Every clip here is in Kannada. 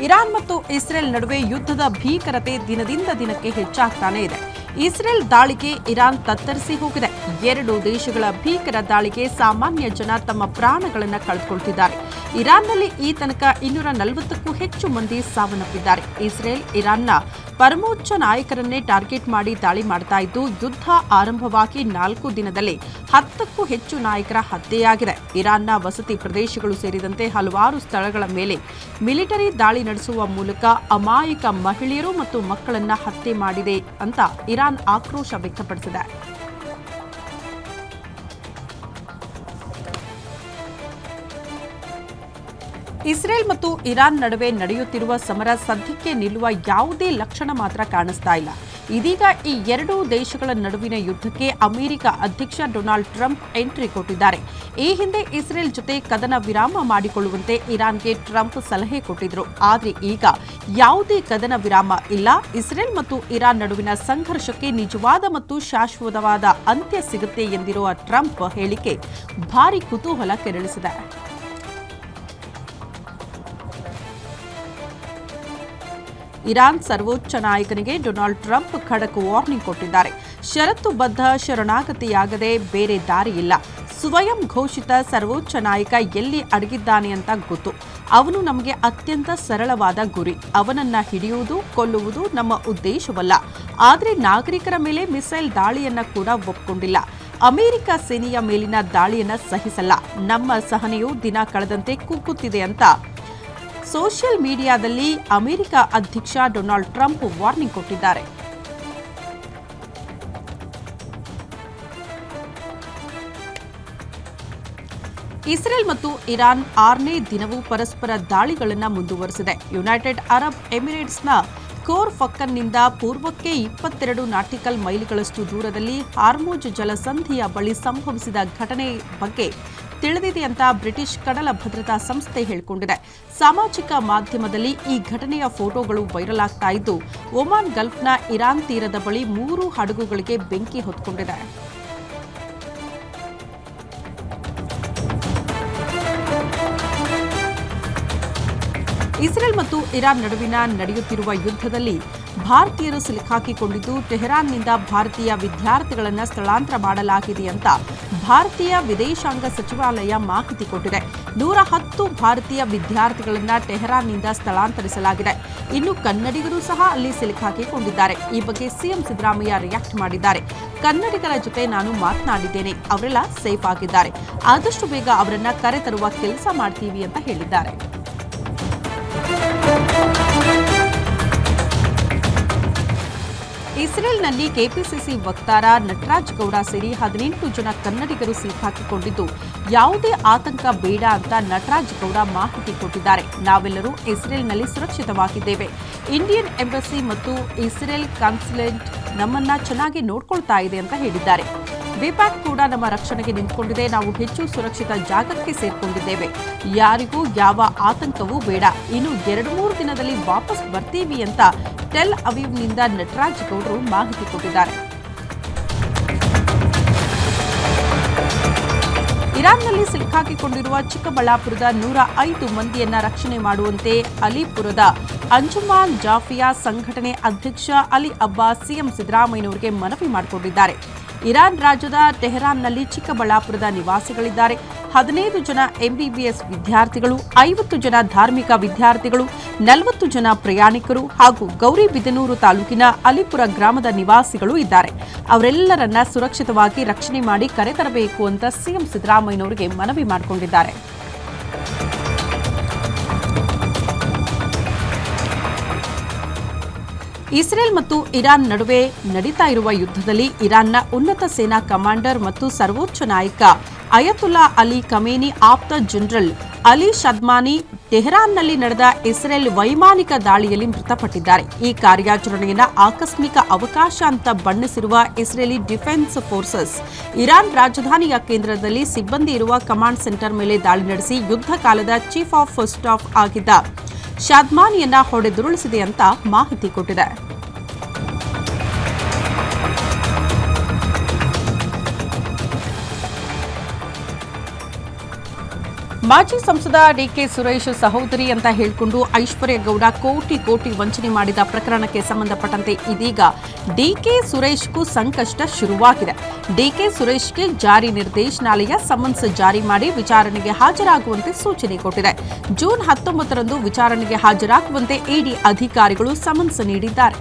ಇರಾನ್ ಮತ್ತು ಇಸ್ರೇಲ್ ನಡುವೆ ಯುದ್ಧದ ಭೀಕರತೆ ದಿನದಿಂದ ದಿನಕ್ಕೆ ಹೆಚ್ಚಾಗ್ತಾನೆ ಇದೆ. ಇಸ್ರೇಲ್ ದಾಳಿಗೆ ಇರಾನ್ ತತ್ತರಿಸಿ ಹೋಗಿದೆ. ಎರಡು ದೇಶಗಳ ಭೀಕರ ದಾಳಿಗೆ ಸಾಮಾನ್ಯ ಜನ ತಮ್ಮ ಪ್ರಾಣಗಳನ್ನು ಕಳೆದುಕೊಳ್ತಿದ್ದಾರೆ ಇರಾನ್ನಲ್ಲಿ ಈ ತನಕ ಇನ್ನೂರ ನಲವತ್ತಕ್ಕೂ ಹೆಚ್ಚು ಮಂದಿ ಸಾವನ್ನಪ್ಪಿದ್ದಾರೆ. ಇಸ್ರೇಲ್ ಇರಾನ್ನ ಪರಮೋಚ್ಚ ನಾಯಕರನ್ನೇ ಟಾರ್ಗೆಟ್ ಮಾಡಿ ದಾಳಿ ಮಾಡ್ತಾ ಇದ್ದು, ಯುದ್ಧ ಆರಂಭವಾಗಿ ನಾಲ್ಕು ದಿನದಲ್ಲಿ ಹತ್ತಕ್ಕೂ ಹೆಚ್ಚು ನಾಯಕರ ಹತ್ಯೆಯಾಗಿದೆ. ಇರಾನ್ನ ವಸತಿ ಪ್ರದೇಶಗಳು ಸೇರಿದಂತೆ ಹಲವಾರು ಸ್ಥಳಗಳ ಮೇಲೆ ಮಿಲಿಟರಿ ದಾಳಿ ನಡೆಸುವ ಮೂಲಕ ಅಮಾಯಕ ಮಹಿಳೆಯರು ಮತ್ತು ಮಕ್ಕಳನ್ನ ಹತ್ಯೆ ಮಾಡಿದೆ ಅಂತ ಇರಾನ್ ಆಕ್ರೋಶ ವ್ಯಕ್ತಪಡಿಸಿದೆ. ಇಸ್ರೇಲ್ ಮತ್ತು ಇರಾನ್ ನಡುವೆ ನಡೆಯುತ್ತಿರುವ ಸಮರ ಸದ್ಯಕ್ಕೆ ನಿಲ್ಲುವ ಯಾವುದೇ ಲಕ್ಷಣ ಮಾತ್ರ ಕಾಣಿಸ್ತಾ ಇಲ್ಲ. ಇದೀಗ ಈ ಎರಡೂ ದೇಶಗಳ ನಡುವಿನ ಯುದ್ಧಕ್ಕೆ ಅಮೆರಿಕ ಅಧ್ಯಕ್ಷ ಡೊನಾಲ್ಡ್ ಟ್ರಂಪ್ ಎಂಟ್ರಿ ಕೊಟ್ಟಿದ್ದಾರೆ. ಈ ಹಿಂದೆ ಇಸ್ರೇಲ್ ಜೊತೆ ಕದನ ವಿರಾಮ ಮಾಡಿಕೊಳ್ಳುವಂತೆ ಇರಾನ್ಗೆ ಟ್ರಂಪ್ ಸಲಹೆ ಕೊಟ್ಟಿದ್ರು. ಆದರೆ ಈಗ ಯಾವುದೇ ಕದನ ವಿರಾಮ ಇಲ್ಲ. ಇಸ್ರೇಲ್ ಮತ್ತು ಇರಾನ್ ನಡುವಿನ ಸಂಘರ್ಷಕ್ಕೆ ನಿಜವಾದ ಮತ್ತು ಶಾಶ್ವತವಾದ ಅಂತ್ಯ ಸಿಗುತ್ತೆ ಎಂದಿರುವ ಟ್ರಂಪ್ ಹೇಳಿಕೆ ಭಾರಿ ಕುತೂಹಲ ಕೆರಳಿಸಿದೆ. ಇರಾನ್ ಸರ್ವೋಚ್ಚ ನಾಯಕನಿಗೆ ಡೊನಾಲ್ಡ್ ಟ್ರಂಪ್ ಖಡಕ್ ವಾರ್ನಿಂಗ್ ಕೊಟ್ಟಿದ್ದಾರೆ. ಷರತ್ತುಬದ್ಧ ಶರಣಾಗತಿಯಾಗದೆ ಬೇರೆ ದಾರಿ ಇಲ್ಲ. ಸ್ವಯಂ ಘೋಷಿತ ಸರ್ವೋಚ್ಚ ನಾಯಕ ಎಲ್ಲಿ ಅಡಗಿದ್ದಾನೆ ಅಂತ ಗೊತ್ತು. ಅವನು ನಮಗೆ ಅತ್ಯಂತ ಸರಳವಾದ ಗುರಿ. ಅವನನ್ನ ಹಿಡಿಯುವುದು, ಕೊಲ್ಲುವುದು ನಮ್ಮ ಉದ್ದೇಶವಲ್ಲ. ಆದರೆ ನಾಗರಿಕರ ಮೇಲೆ ಮಿಸೈಲ್ ದಾಳಿಯನ್ನ ಕೂಡ ಒಪ್ಪಿಕೊಂಡಿಲ್ಲ ಅಮೆರಿಕ ಸೇನೆಯ ಮೇಲಿನ ದಾಳಿಯನ್ನ ಸಹಿಸಲ್ಲ. ನಮ್ಮ ಸಹನೆಯು ದಿನ ಕಳೆದಂತೆ ಕುಗ್ಗುತ್ತಿದೆ ಅಂತ ಸೋಷಿಯಲ್ ಮೀಡಿಯಾದಲ್ಲಿ ಅಮೆರಿಕ ಅಧ್ಯಕ್ಷ ಡೊನಾಲ್ಡ್ ಟ್ರಂಪ್ ವಾರ್ನಿಂಗ್ ಕೊಟ್ಟಿದ್ದಾರೆ. ಇಸ್ರೇಲ್ ಮತ್ತು ಇರಾನ್ ಆರನೇ ದಿನವೂ ಪರಸ್ಪರ ದಾಳಿಗಳನ್ನು ಮುಂದುವರೆಸಿದೆ. ಯುನೈಟೆಡ್ ಅರಬ್ ಎಮಿರೇಟ್ಸ್ನ ಕೋರ್ ಫಕ್ಕನ್ನಿಂದ ಪೂರ್ವಕ್ಕೆ ಇಪ್ಪತ್ತೆರಡು ನಾಟಿಕಲ್ ಮೈಲಿಗಳಷ್ಟು ದೂರದಲ್ಲಿ ಹಾರ್ಮೋಜ್ ಜಲಸಂಧಿಯ ಬಳಿ ಸಂಭವಿಸಿದ ಘಟನೆ ಬಗ್ಗೆ ತಿಳಿದಿದೆ ಅಂತ ಬ್ರಿಟಿಷ್ ಕಡಲ ಭದ್ರತಾ ಸಂಸ್ಥೆ ಹೇಳಿಕೊಂಡಿದೆ. ಸಾಮಾಜಿಕ ಮಾಧ್ಯಮದಲ್ಲಿ ಈ ಘಟನೆಯ ಫೋಟೋಗಳು ವೈರಲ್ ಆಗ್ತಾ ಇದ್ದು, ಒಮಾನ್ ಗಲ್ಫ್ನ ಇರಾನ್ ತೀರದ ಬಳಿ ಮೂರು ಹಡಗುಗಳಿಗೆ ಬೆಂಕಿ ಹೊತ್ಕೊಂಡಿದೆ. ಇಸ್ರೇಲ್ ಮತ್ತು ಇರಾನ್ ನಡುವಿನ ನಡೆಯುತ್ತಿರುವ ಯುದ್ಧದಲ್ಲಿ ಭಾರತೀಯರು ಸಿಲುಕಾಕಿಕೊಂಡಿದ್ದು ಟೆಹರಾನ್ನಿಂದ ಭಾರತೀಯ ವಿದ್ಯಾರ್ಥಿಗಳನ್ನು ಸ್ಥಳಾಂತರ ಮಾಡಲಾಗಿದೆ ಅಂತ ಭಾರತೀಯ ವಿದೇಶಾಂಗ ಸಚಿವಾಲಯ ಮಾಹಿತಿ ಕೊಟ್ಟಿದೆ. ನೂರ ಹತ್ತು ಭಾರತೀಯ ವಿದ್ಯಾರ್ಥಿಗಳನ್ನು ಟೆಹರಾನ್ನಿಂದ ಸ್ಥಳಾಂತರಿಸಲಾಗಿದೆ. ಇನ್ನು ಕನ್ನಡಿಗರು ಸಹ ಅಲ್ಲಿ ಸಿಲುಕಾಕಿಕೊಂಡಿದ್ದಾರೆ ಈ ಬಗ್ಗೆ ಸಿಎಂ ಸಿದ್ದರಾಮಯ್ಯ ರಿಯಾಕ್ಟ್ ಮಾಡಿದ್ದಾರೆ. ಕನ್ನಡಿಗರ ಜೊತೆ ನಾನು ಮಾತನಾಡಿದ್ದೇನೆ. ಅವರೆಲ್ಲ ಸೇಫ್ ಆಗಿದ್ದಾರೆ. ಆದಷ್ಟು ಬೇಗ ಅವರನ್ನ ಕರೆತರುವ ಕೆಲಸ ಮಾಡ್ತೀವಿ ಅಂತ ಹೇಳಿದ್ದಾರೆ. ಇಸ್ರೇಲ್ನಲ್ಲಿ ಕೆಪಿಸಿಸಿ ವಕ್ತಾರ ನಟರಾಜ್ ಗೌಡ ಸೇರಿ ಹದಿನೆಂಟು ಜನ ಕನ್ನಡಿಗರು ಸಿಕ್ಕಾಕಿಕೊಂಡಿದ್ದು ಯಾವುದೇ ಆತಂಕ ಬೇಡ ಅಂತ ನಟರಾಜ್ ಗೌಡ ಮಾಹಿತಿ ಕೊಟ್ಟಿದ್ದಾರೆ. ನಾವೆಲ್ಲರೂ ಇಸ್ರೇಲ್ನಲ್ಲಿ ಸುರಕ್ಷಿತವಾಗಿದ್ದೇವೆ. ಇಂಡಿಯನ್ ಎಂಬಸಿ ಮತ್ತು ಇಸ್ರೇಲ್ ಕಾನ್ಸುಲೇಟ್ ನಮ್ಮನ್ನ ಚೆನ್ನಾಗಿ ನೋಡ್ಕೊಳ್ತಾ ಇದೆ ಅಂತ ಹೇಳಿದ್ದಾರೆ. ವಿಪ್ಯಾಕ್ ಕೂಡ ನಮ್ಮ ರಕ್ಷಣೆಗೆ ನಿಂತುಕೊಂಡಿದೆ. ನಾವು ಹೆಚ್ಚು ಸುರಕ್ಷಿತ ಜಾಗಕ್ಕೆ ಸೇರ್ಕೊಂಡಿದ್ದೇವೆ. ಯಾರಿಗೂ ಯಾವ ಆತಂಕವೂ ಬೇಡ. ಇನ್ನು ಎರಡು ಮೂರು ದಿನದಲ್ಲಿ ವಾಪಸ್ ಬರ್ತೀವಿ ಅಂತ ಟೆಲ್ ಅವೀವ್ನಿಂದ ನಟರಾಜ್ ಗೌಡರು ಮಾಹಿತಿ ಕೊಟ್ಟಿದ್ದಾರೆ. ಇರಾನ್ನಲ್ಲಿ ಸಿಲುಕಾಕಿಕೊಂಡಿರುವ ಚಿಕ್ಕಬಳ್ಳಾಪುರದ ನೂರ ಐದು ಮಂದಿಯನ್ನ ರಕ್ಷಣೆ ಮಾಡುವಂತೆ ಅಲಿಪುರದ ಅಂಜುಮಾನ್ ಜಾಫಿಯಾ ಸಂಘಟನೆ ಅಧ್ಯಕ್ಷ ಅಲಿ ಅಬ್ಬಾಸ್ ಸಿಎಂ ಸಿದ್ದರಾಮಯ್ಯನವರಿಗೆ ಮನವಿ ಮಾಡಿಕೊಂಡಿದ್ದಾರೆ. ಇರಾನ್ ರಾಜ್ಯದ ಟೆಹರಾನ್ನಲ್ಲಿ ಚಿಕ್ಕಬಳ್ಳಾಪುರದ ನಿವಾಸಿಗಳಿದ್ದಾರೆ. ಹದಿನೈದು ಜನ ಎಂಬಿಬಿಎಸ್ ವಿದ್ಯಾರ್ಥಿಗಳು, ಐವತ್ತು ಜನ ಧಾರ್ಮಿಕ ವಿದ್ಯಾರ್ಥಿಗಳು, ನಲವತ್ತು ಜನ ಪ್ರಯಾಣಿಕರು ಹಾಗೂ ಗೌರಿಬಿದನೂರು ತಾಲೂಕಿನ ಅಲಿಪುರ ಗ್ರಾಮದ ನಿವಾಸಿಗಳು ಇದ್ದಾರೆ. ಅವರೆಲ್ಲರನ್ನ ಸುರಕ್ಷಿತವಾಗಿ ರಕ್ಷಣೆ ಮಾಡಿ ಕರೆತರಬೇಕು ಅಂತ ಸಿಎಂ ಸಿದ್ದರಾಮಯ್ಯನವರಿಗೆ ಮನವಿ ಮಾಡಿಕೊಂಡಿದ್ದಾರೆ. ಇಸ್ರೇಲ್ ಮತ್ತು ಇರಾನ್ ನಡುವೆ ನಡೀತಾ ಇರುವ ಯುದ್ಧದಲ್ಲಿ ಇರಾನ್ನ ಉನ್ನತ ಸೇನಾ ಕಮಾಂಡರ್ ಮತ್ತು ಸರ್ವೋಚ್ಚ ನಾಯಕ ಅಯತುಲ್ಲಾ ಅಲಿ ಕಮೇನಿ ಆಪ್ತ ಜನರಲ್ ಅಲಿ ಶದ್ಮಾನಿ ಟೆಹರಾನ್ನಲ್ಲಿ ನಡೆದ ಇಸ್ರೇಲ್ ವೈಮಾನಿಕ ದಾಳಿಯಲ್ಲಿ ಮೃತಪಟ್ಟಿದ್ದಾರೆ. ಈ ಕಾರ್ಯಾಚರಣೆಯನ್ನು ಆಕಸ್ಮಿಕ ಅವಕಾಶ ಅಂತ ಬಣ್ಣಿಸಿರುವ ಇಸ್ರೇಲಿ ಡಿಫೆನ್ಸ್ ಫೋರ್ಸಸ್ ಇರಾನ್ ರಾಜಧಾನಿಯ ಕೇಂದ್ರದಲ್ಲಿ ಸಿಬ್ಬಂದಿ ಇರುವ ಕಮಾಂಡ್ ಸೆಂಟರ್ ಮೇಲೆ ದಾಳಿ ನಡೆಸಿ ಯುದ್ಧ ಕಾಲದ ಚೀಫ್ ಆಫ್ ಸ್ಟಾಫ್ ಆಗಿದ್ದ. ಶಾದ್ಮಾನಿಯನ್ನ ಹೊಡೆದುರುಳಿಸಿದೆ ಅಂತ ಮಾಹಿತಿ ಕೊಟ್ಟಿದೆ. ಮಾಜಿ ಸಂಸದ ಡಿಕೆ ಸುರೇಶ್ ಸಹೋದರಿ ಅಂತ ಹೇಳಿಕೊಂಡು ಐಶ್ವರ್ಯ ಗೌಡ ಕೋಟಿ ಕೋಟಿ ವಂಚನೆ ಮಾಡಿದ ಪ್ರಕರಣಕ್ಕೆ ಸಂಬಂಧಪಟ್ಟಂತೆ ಇದೀಗ ಡಿಕೆ ಸುರೇಶ್ಗೂ ಸಂಕಷ್ಟ ಶುರುವಾಗಿದೆ. ಡಿಕೆ ಸುರೇಶ್ಗೆ ಜಾರಿ ನಿರ್ದೇಶನಾಲಯ ಸಮನ್ಸ್ ಜಾರಿ ಮಾಡಿ ವಿಚಾರಣೆಗೆ ಹಾಜರಾಗುವಂತೆ ಸೂಚನೆ ಕೊಟ್ಟಿದೆ. ಜೂನ್ ಹತ್ತೊಂಬತ್ತರಂದು ವಿಚಾರಣೆಗೆ ಹಾಜರಾಗುವಂತೆ ಇಡಿ ಅಧಿಕಾರಿಗಳು ಸಮನ್ಸ್ ನೀಡಿದ್ದಾರೆ.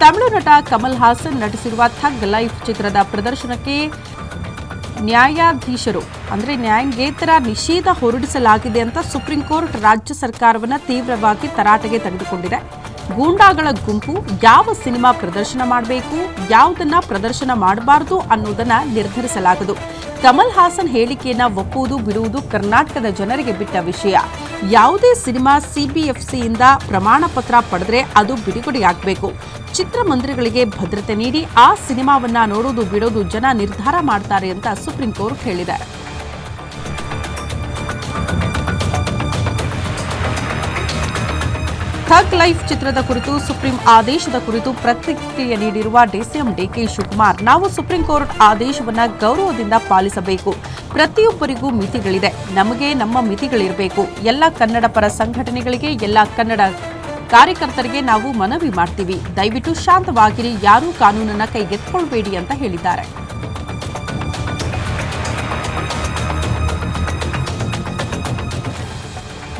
ತಮಿಳು ನಟ ಕಮಲ್ ಹಾಸನ್ ನಟಿಸಿರುವ ಥಗ್ ಲೈಫ್ ಚಿತ್ರದ ಪ್ರದರ್ಶನಕ್ಕೆ ನ್ಯಾಯಾಧೀಶರು, ಅಂದರೆ ನ್ಯಾಯಾಂಗೇತರ ನಿಷೇಧ ಹೊರಡಿಸಲಾಗಿದೆ ಅಂತ ಸುಪ್ರೀಂ ಕೋರ್ಟ್ ರಾಜ್ಯ ಸರ್ಕಾರವನ್ನು ತೀವ್ರವಾಗಿ ತರಾಟೆಗೆ ತೆಗೆದುಕೊಂಡಿದೆ. ಗೂಂಡಾಗಳ ಗುಂಪು ಯಾವ ಸಿನಿಮಾ ಪ್ರದರ್ಶನ ಮಾಡಬೇಕು, ಯಾವುದನ್ನ ಪ್ರದರ್ಶನ ಮಾಡಬಾರದು ಅನ್ನೋದನ್ನ ನಿರ್ಧರಿಸಲಾಗದು. ಕಮಲ್ ಹಾಸನ್ ಹೇಳಿಕೆಯನ್ನ ಒಪ್ಪುವುದು ಬಿಡುವುದು ಕರ್ನಾಟಕದ ಜನರಿಗೆ ಬಿಟ್ಟ ವಿಷಯ. ಯಾವುದೇ ಸಿನಿಮಾ ಸಿಬಿಎಫ್ಸಿಯಿಂದ ಪ್ರಮಾಣ ಪತ್ರ ಪಡೆದ್ರೆ ಅದು ಬಿಡುಗಡೆಯಾಗಬೇಕು. ಚಿತ್ರಮಂದಿರಗಳಿಗೆ ಭದ್ರತೆ ನೀಡಿ ಆ ಸಿನಿಮಾವನ್ನ ನೋಡೋದು, ಬಿಡೋದು ಜನ ನಿರ್ಧಾರ ಮಾಡ್ತಾರೆ ಅಂತ ಸುಪ್ರೀಂ ಕೋರ್ಟ್ ಹೇಳಿದೆ. ಥಗ್ ಲೈಫ್ ಚಿತ್ರದ ಕುರಿತು ಸುಪ್ರೀಂ ಆದೇಶದ ಕುರಿತು ಪ್ರತಿಕ್ರಿಯೆ ನೀಡಿರುವ ಡಿಸಿಎಂ ಡಿಕೆ ಶಿವಕುಮಾರ್, ನಾವು ಸುಪ್ರೀಂ ಕೋರ್ಟ್ ಆದೇಶವನ್ನು ಗೌರವದಿಂದ ಪಾಲಿಸಬೇಕು. ಪ್ರತಿಯೊಬ್ಬರಿಗೂ ಮಿತಿಗಳಿದೆ. ನಮಗೆ ನಮ್ಮ ಮಿತಿಗಳಿರಬೇಕು. ಎಲ್ಲ ಕನ್ನಡ ಪರ ಸಂಘಟನೆಗಳಿಗೆ, ಎಲ್ಲ ಕನ್ನಡ ಕಾರ್ಯಕರ್ತರಿಗೆ ನಾವು ಮನವಿ ಮಾಡ್ತೀವಿ. ದಯವಿಟ್ಟು ಶಾಂತವಾಗಿರಿ. ಯಾರೂ ಕಾನೂನನ್ನು ಕೈಗೆತ್ಕೊಳ್ಬೇಡಿ ಅಂತ ಹೇಳಿದ್ದಾರೆ.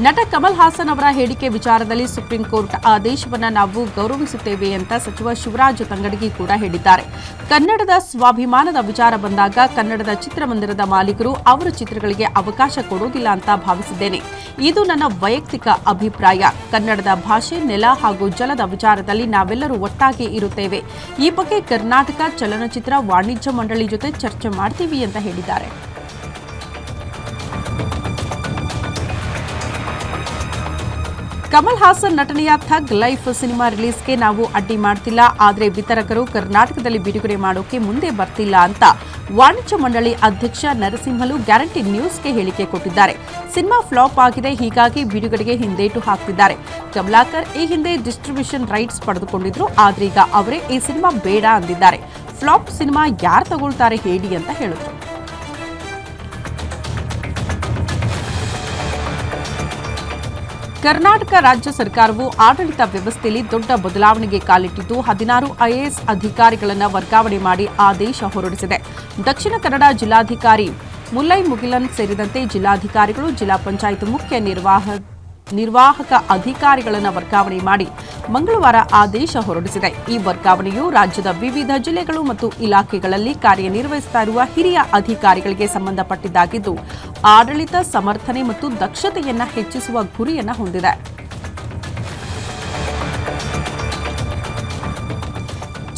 ನಟ ಕಮಲ್ ಹಾಸನ್ ಅವರ ಹೇಳಿಕೆ ವಿಚಾರದಲ್ಲಿ ಸುಪ್ರೀಂ ಕೋರ್ಟ್ ಆದೇಶವನ್ನು ನಾವು ಗೌರವಿಸುತ್ತೇವೆ ಅಂತ ಸಚಿವ ಶಿವರಾಜ್ ತಂಗಡಗಿ ಕೂಡ ಹೇಳಿದ್ದಾರೆ. ಕನ್ನಡದ ಸ್ವಾಭಿಮಾನದ ವಿಚಾರ ಬಂದಾಗ ಕನ್ನಡದ ಚಿತ್ರಮಂದಿರದ ಮಾಲೀಕರು ಅವರ ಚಿತ್ರಗಳಿಗೆ ಅವಕಾಶ ಕೊಡೋದಿಲ್ಲ ಅಂತ ಭಾವಿಸಿದ್ದೇನೆ. ಇದು ನನ್ನ ವೈಯಕ್ತಿಕ ಅಭಿಪ್ರಾಯ. ಕನ್ನಡದ ಭಾಷೆ, ನೆಲ ಹಾಗೂ ಜಲದ ವಿಚಾರದಲ್ಲಿ ನಾವೆಲ್ಲರೂ ಒಟ್ಟಾಗಿ ಇರುತ್ತೇವೆ. ಈ ಬಗ್ಗೆ ಕರ್ನಾಟಕ ಚಲನಚಿತ್ರ ವಾಣಿಜ್ಯ ಮಂಡಳಿ ಜೊತೆ ಚರ್ಚೆ ಮಾಡ್ತೀವಿ ಅಂತ ಹೇಳಿದ್ದಾರೆ. ಕಮಲ್ ಹಾಸನ್ ನಟನೆಯ ಥಗ್ ಲೈಫ್ ಸಿನಿಮಾ ರಿಲೀಸ್ಗೆ ನಾವು ಅಡ್ಡಿ ಮಾಡ್ತಿಲ್ಲ. ಆದರೆ ವಿತರಕರು ಕರ್ನಾಟಕದಲ್ಲಿ ಬಿಡುಗಡೆ ಮಾಡೋಕೆ ಮುಂದೆ ಬರ್ತಿಲ್ಲ ಅಂತ ವಾಣಿಜ್ಯ ಮಂಡಳಿ ಅಧ್ಯಕ್ಷ ನರಸಿಂಹಲು ಗ್ಯಾರಂಟಿ ನ್ಯೂಸ್ಗೆ ಹೇಳಿಕೆ ಕೊಟ್ಟಿದ್ದಾರೆ. ಸಿನಿಮಾ ಫ್ಲಾಪ್ ಆಗಿದೆ, ಹೀಗಾಗಿ ಬಿಡುಗಡೆಗೆ ಹಿಂದೇಟು ಹಾಕ್ತಿದ್ದಾರೆ. ಕಮಲಾಕರ್ ಈ ಹಿಂದೆ ಡಿಸ್ಟ್ರಿಬ್ಯೂಷನ್ ರೈಟ್ಸ್ ಪಡೆದುಕೊಂಡಿದ್ರು ಆದ್ರೀಗ ಅವರೇ ಈ ಸಿನಿಮಾ ಬೇಡ ಅಂದಿದ್ದಾರೆ. ಫ್ಲಾಪ್ ಸಿನಿಮಾ ಯಾರು ತಗೊಳ್ತಾರೆ ಹೇಳಿ ಅಂತ ಹೇಳಿದ್ರು. ಕರ್ನಾಟಕ ರಾಜ್ಯ ಸರ್ಕಾರವು ಆಡಳಿತ ವ್ಯವಸ್ಥೆಯಲ್ಲಿ ದೊಡ್ಡ ಬದಲಾವಣೆಗೆ ಕಾಲಿಟ್ಟಿದ್ದು, ಹದಿನಾರು ಐಎಎಸ್ ಅಧಿಕಾರಿಗಳನ್ನು ವರ್ಗಾವಣೆ ಮಾಡಿ ಆದೇಶ ಹೊರಡಿಸಿದೆ. ದಕ್ಷಿಣ ಕನ್ನಡ ಜಿಲ್ಲಾಧಿಕಾರಿ ಮುಲ್ಲೈ ಮುಗಿಲನ್ ಸೇರಿದಂತೆ ಜಿಲ್ಲಾಧಿಕಾರಿಗಳು, ಜಿಲ್ಲಾ ಪಂಚಾಯತ್ ಮುಖ್ಯ ನಿರ್ವಾಹ ನಿರ್ವಾಹಕ ಅಧಿಕಾರಿಗಳನ್ನು ವರ್ಗಾವಣೆ ಮಾಡಿ ಮಂಗಳವಾರ ಆದೇಶ ಹೊರಡಿಸಿದೆ. ಈ ವರ್ಗಾವಣೆಯು ರಾಜ್ಯದ ವಿವಿಧ ಜಿಲ್ಲೆಗಳು ಮತ್ತು ಇಲಾಖೆಗಳಲ್ಲಿ ಕಾರ್ಯನಿರ್ವಹಿಸುತ್ತಾ ಇರುವ ಹಿರಿಯ ಅಧಿಕಾರಿಗಳಿಗೆ ಸಂಬಂಧಪಟ್ಟಿದ್ದಾಗಿದ್ದು, ಆಡಳಿತ ಸಮರ್ಥನೆ ಮತ್ತು ದಕ್ಷತೆಯನ್ನು ಹೆಚ್ಚಿಸುವ ಗುರಿಯನ್ನು ಹೊಂದಿದೆ.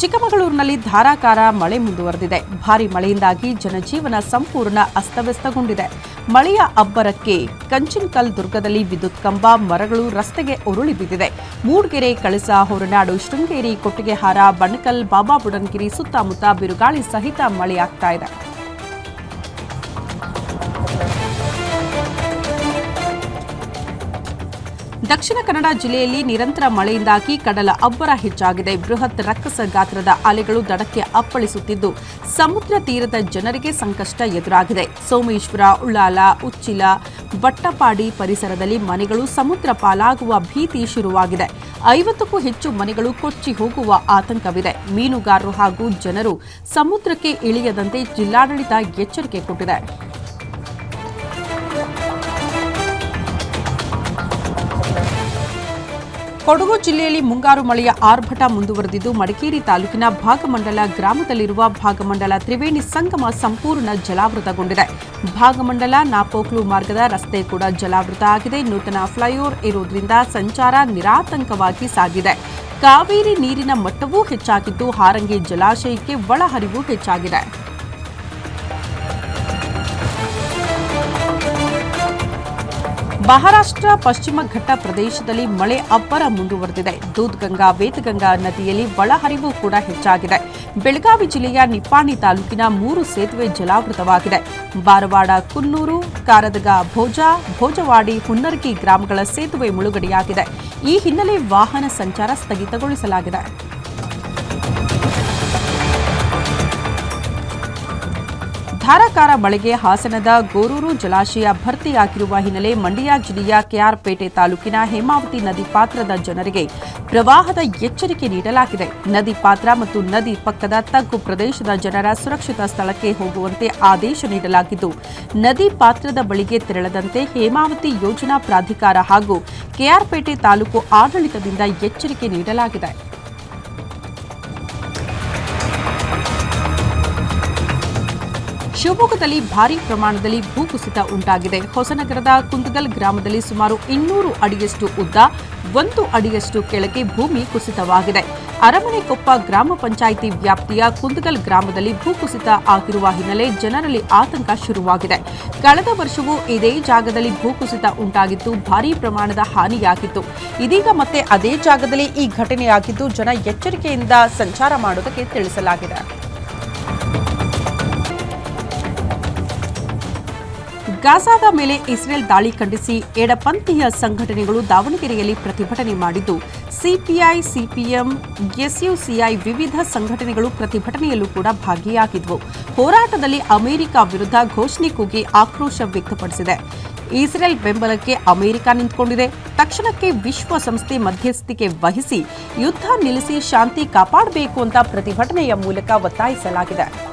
ಚಿಕ್ಕಮಗಳೂರಿನಲ್ಲಿ ಧಾರಾಕಾರ ಮಳೆ ಮುಂದುವರೆದಿದೆ. ಭಾರಿ ಮಳೆಯಿಂದಾಗಿ ಜನಜೀವನ ಸಂಪೂರ್ಣ ಅಸ್ತವ್ಯಸ್ತಗೊಂಡಿದೆ. ಮಳೆಯ ಅಬ್ಬರಕ್ಕೆ ಕಂಚಿನಕಲ್ ದುರ್ಗದಲ್ಲಿ ವಿದ್ಯುತ್ ಕಂಬ, ಮರಗಳು ರಸ್ತೆಗೆ ಉರುಳಿ ಬಿದ್ದಿದೆ. ಮೂಡ್ಗೆರೆ, ಕಳಸ, ಹೊರನಾಡು, ಶೃಂಗೇರಿ, ಕೊಟ್ಟಿಗೆಹಾರ, ಬಣಕಲ್, ಬಾಬಾ ಬುಡನ್ಗಿರಿ ಸುತ್ತಮುತ್ತ ಬಿರುಗಾಳಿ ಸಹಿತ ಮಳೆಯಾಗ್ತಾ ಇದೆ. ದಕ್ಷಿಣ ಕನ್ನಡ ಜಿಲ್ಲೆಯಲ್ಲಿ ನಿರಂತರ ಮಳೆಯಿಂದಾಗಿ ಕಡಲ ಅಬ್ಬರ ಹೆಚ್ಚಾಗಿದೆ. ಬೃಹತ್ ರಕ್ಕಸ ಗಾತ್ರದ ಅಲೆಗಳು ದಡಕ್ಕೆ ಅಪ್ಪಳಿಸುತ್ತಿದ್ದು, ಸಮುದ್ರ ತೀರದ ಜನರಿಗೆ ಸಂಕಷ್ಟ ಎದುರಾಗಿದೆ. ಸೋಮೇಶ್ವರ, ಉಳ್ಳಾಲ, ಉಚ್ಚಿಲ, ಬಟ್ಟಪಾಡಿ ಪರಿಸರದಲ್ಲಿ ಮನೆಗಳು ಸಮುದ್ರ ಪಾಲಾಗುವ ಭೀತಿ ಶುರುವಾಗಿದೆ. ಐವತ್ತಕ್ಕೂ ಹೆಚ್ಚು ಮನೆಗಳು ಕೊಚ್ಚಿ ಹೋಗುವ ಆತಂಕವಿದೆ. ಮೀನುಗಾರರು ಹಾಗೂ ಜನರು ಸಮುದ್ರಕ್ಕೆ ಇಳಿಯದಂತೆ ಜಿಲ್ಲಾಡಳಿತ ಎಚ್ಚರಿಕೆ ಕೊಟ್ಟಿದೆ. ಕೊಡಗು ಜಿಲ್ಲೆಯಲ್ಲಿ ಮುಂಗಾರು ಮಳೆಯ ಆರ್ಭಟ ಮುಂದುವರೆದಿದ್ದು, ಮಡಿಕೇರಿ ತಾಲೂಕಿನ ಭಾಗಮಂಡಲ ಗ್ರಾಮದಲ್ಲಿರುವ ಭಾಗಮಂಡಲ ತ್ರಿವೇಣಿ ಸಂಗಮ ಸಂಪೂರ್ಣ ಜಲಾವೃತಗೊಂಡಿದೆ. ಭಾಗಮಂಡಲ ನಾಪೋಕ್ಲು ಮಾರ್ಗದ ರಸ್ತೆ ಕೂಡ ಜಲಾವೃತ ಆಗಿದೆ. ನೂತನ ಫ್ಲೈಓವರ್ ಇರುವುದರಿಂದ ಸಂಚಾರ ನಿರಾತಂಕವಾಗಿ ಸಾಗಿದೆ. ಕಾವೇರಿ ನೀರಿನ ಮಟ್ಟವೂ ಹೆಚ್ಚಾಗಿದ್ದು, ಹಾರಂಗಿ ಜಲಾಶಯಕ್ಕೆ ಒಳಹರಿವು ಹೆಚ್ಚಾಗಿದೆ. ಮಹಾರಾಷ್ಟ್ರ, ಪಶ್ಚಿಮ ಘಟ್ಟ ಪ್ರದೇಶದಲ್ಲಿ ಮಳೆ ಅಬ್ಬರ ಮುಂದುವರೆದಿದೆ. ದೂದ್ಗಂಗಾ, ವೇದಗಂಗಾ ನದಿಯಲ್ಲಿ ಒಳಹರಿವು ಕೂಡ ಹೆಚ್ಚಾಗಿದೆ. ಬೆಳಗಾವಿ ಜಿಲ್ಲೆಯ ನಿಪ್ಪಾಣಿ ತಾಲೂಕಿನ ಮೂರು ಸೇತುವೆ ಜಲಾವೃತವಾಗಿದೆ. ಬಾರವಾಡ ಕುನ್ನೂರು, ಕಾರದಗ, ಭೋಜ, ಭೋಜವಾಡಿ, ಹುನ್ನರ್ಗಿ ಗ್ರಾಮಗಳ ಸೇತುವೆ ಮುಳುಗಡೆಯಾಗಿದೆ. ಈ ಹಿನ್ನೆಲೆ ವಾಹನ ಸಂಚಾರ ಸ್ಥಗಿತಗೊಳಿಸಲಾಗಿದೆ. ಧಾರಾಕಾರ ಮಳೆಗೆ ಹಾಸನದ ಗೋರೂರು ಜಲಾಶಯ ಭರ್ತಿಯಾಗಿರುವ ಹಿನ್ನೆಲೆ ಮಂಡ್ಯ ಜಿಲ್ಲೆಯ ಕೆಆರ್ಪೇಟೆ ತಾಲೂಕಿನ ಹೇಮಾವತಿ ನದಿ ಪಾತ್ರದ ಜನರಿಗೆ ಪ್ರವಾಹದ ಎಚ್ಚರಿಕೆ ನೀಡಲಾಗಿದೆ. ನದಿ ಪಾತ್ರ ಮತ್ತು ನದಿ ಪಕ್ಕದ ತಗ್ಗು ಪ್ರದೇಶದ ಜನರ ಸುರಕ್ಷಿತ ಸ್ಥಳಕ್ಕೆ ಹೋಗುವಂತೆ ಆದೇಶ ನೀಡಲಾಗಿದ್ದು, ನದಿ ಪಾತ್ರದ ಬಳಿಗೆ ತೆರಳದಂತೆ ಹೇಮಾವತಿ ಯೋಜನಾ ಪ್ರಾಧಿಕಾರ ಹಾಗೂ ಕೆಆರ್ಪೇಟೆ ತಾಲೂಕು ಆಡಳಿತದಿಂದ ಎಚ್ಚರಿಕೆ ನೀಡಲಾಗಿದೆ. ಶಿವಮೊಗ್ಗದಲ್ಲಿ ಭಾರೀ ಪ್ರಮಾಣದಲ್ಲಿ ಭೂಕುಸಿತ ಉಂಟಾಗಿದೆ. ಹೊಸನಗರದ ಕುಂದಗಲ್ ಗ್ರಾಮದಲ್ಲಿ ಸುಮಾರು ಇನ್ನೂರು ಅಡಿಯಷ್ಟು ಉದ್ದ, ಒಂದು ಅಡಿಯಷ್ಟು ಕೆಳಗೆ ಭೂಮಿ ಕುಸಿತವಾಗಿದೆ. ಅರಮನೆಕೊಪ್ಪ ಗ್ರಾಮ ಪಂಚಾಯಿತಿ ವ್ಯಾಪ್ತಿಯ ಕುಂದಗಲ್ ಗ್ರಾಮದಲ್ಲಿ ಭೂಕುಸಿತ ಆಗಿರುವ ಹಿನ್ನೆಲೆ ಜನರಲ್ಲಿ ಆತಂಕ ಶುರುವಾಗಿದೆ. ಕಳೆದ ವರ್ಷವೂ ಇದೇ ಜಾಗದಲ್ಲಿ ಭೂಕುಸಿತ ಉಂಟಾಗಿತ್ತು ಭಾರೀ ಪ್ರಮಾಣದ ಹಾನಿಯಾಗಿತ್ತು. ಇದೀಗ ಮತ್ತೆ ಅದೇ ಜಾಗದಲ್ಲಿ ಈ ಘಟನೆಯಾಗಿದ್ದು, ಜನ ಎಚ್ಚರಿಕೆಯಿಂದ ಸಂಚಾರ ಮಾಡುವುದಕ್ಕೆ ತಿಳಿಸಲಾಗಿದೆ. ಗಾಜಾದ ಮೇಲೆ ಇಸ್ರೇಲ್ ದಾಳಿ ಖಂಡಿಸಿ ಎಡಪಂಥೀಯ ಸಂಘಟನೆಗಳು ದಾವಣಗೆರೆಯಲ್ಲಿ ಪ್ರತಿಭಟನೆ ಮಾಡಿದ್ದು, ಸಿಪಿಐ, ಸಿಪಿಎಂ, ಎಸ್ಯುಸಿಐ ವಿವಿಧ ಸಂಘಟನೆಗಳು ಪ್ರತಿಭಟನೆಯಲ್ಲೂ ಕೂಡ ಭಾಗಿಯಾಗಿದ್ವು. ಹೋರಾಟದಲ್ಲಿ ಅಮೆರಿಕ ವಿರುದ್ಧ ಘೋಷಣೆ ಕೂಗಿ ಆಕ್ರೋಶ ವ್ಯಕ್ತಪಡಿಸಿದೆ. ಇಸ್ರೇಲ್ ಬೆಂಬಲಕ್ಕೆ ಅಮೆರಿಕ ನಿಂತುಕೊಂಡಿದೆ. ತಕ್ಷಣಕ್ಕೆ ವಿಶ್ವಸಂಸ್ಥೆ ಮಧ್ಯಸ್ಥಿಕೆ ವಹಿಸಿ ಯುದ್ಧ ನಿಲ್ಲಿಸಿ ಶಾಂತಿ ಕಾಪಾಡಬೇಕು ಅಂತ ಪ್ರತಿಭಟನೆಯ ಮೂಲಕ ಒತ್ತಾಯಿಸಲಾಗಿದೆ.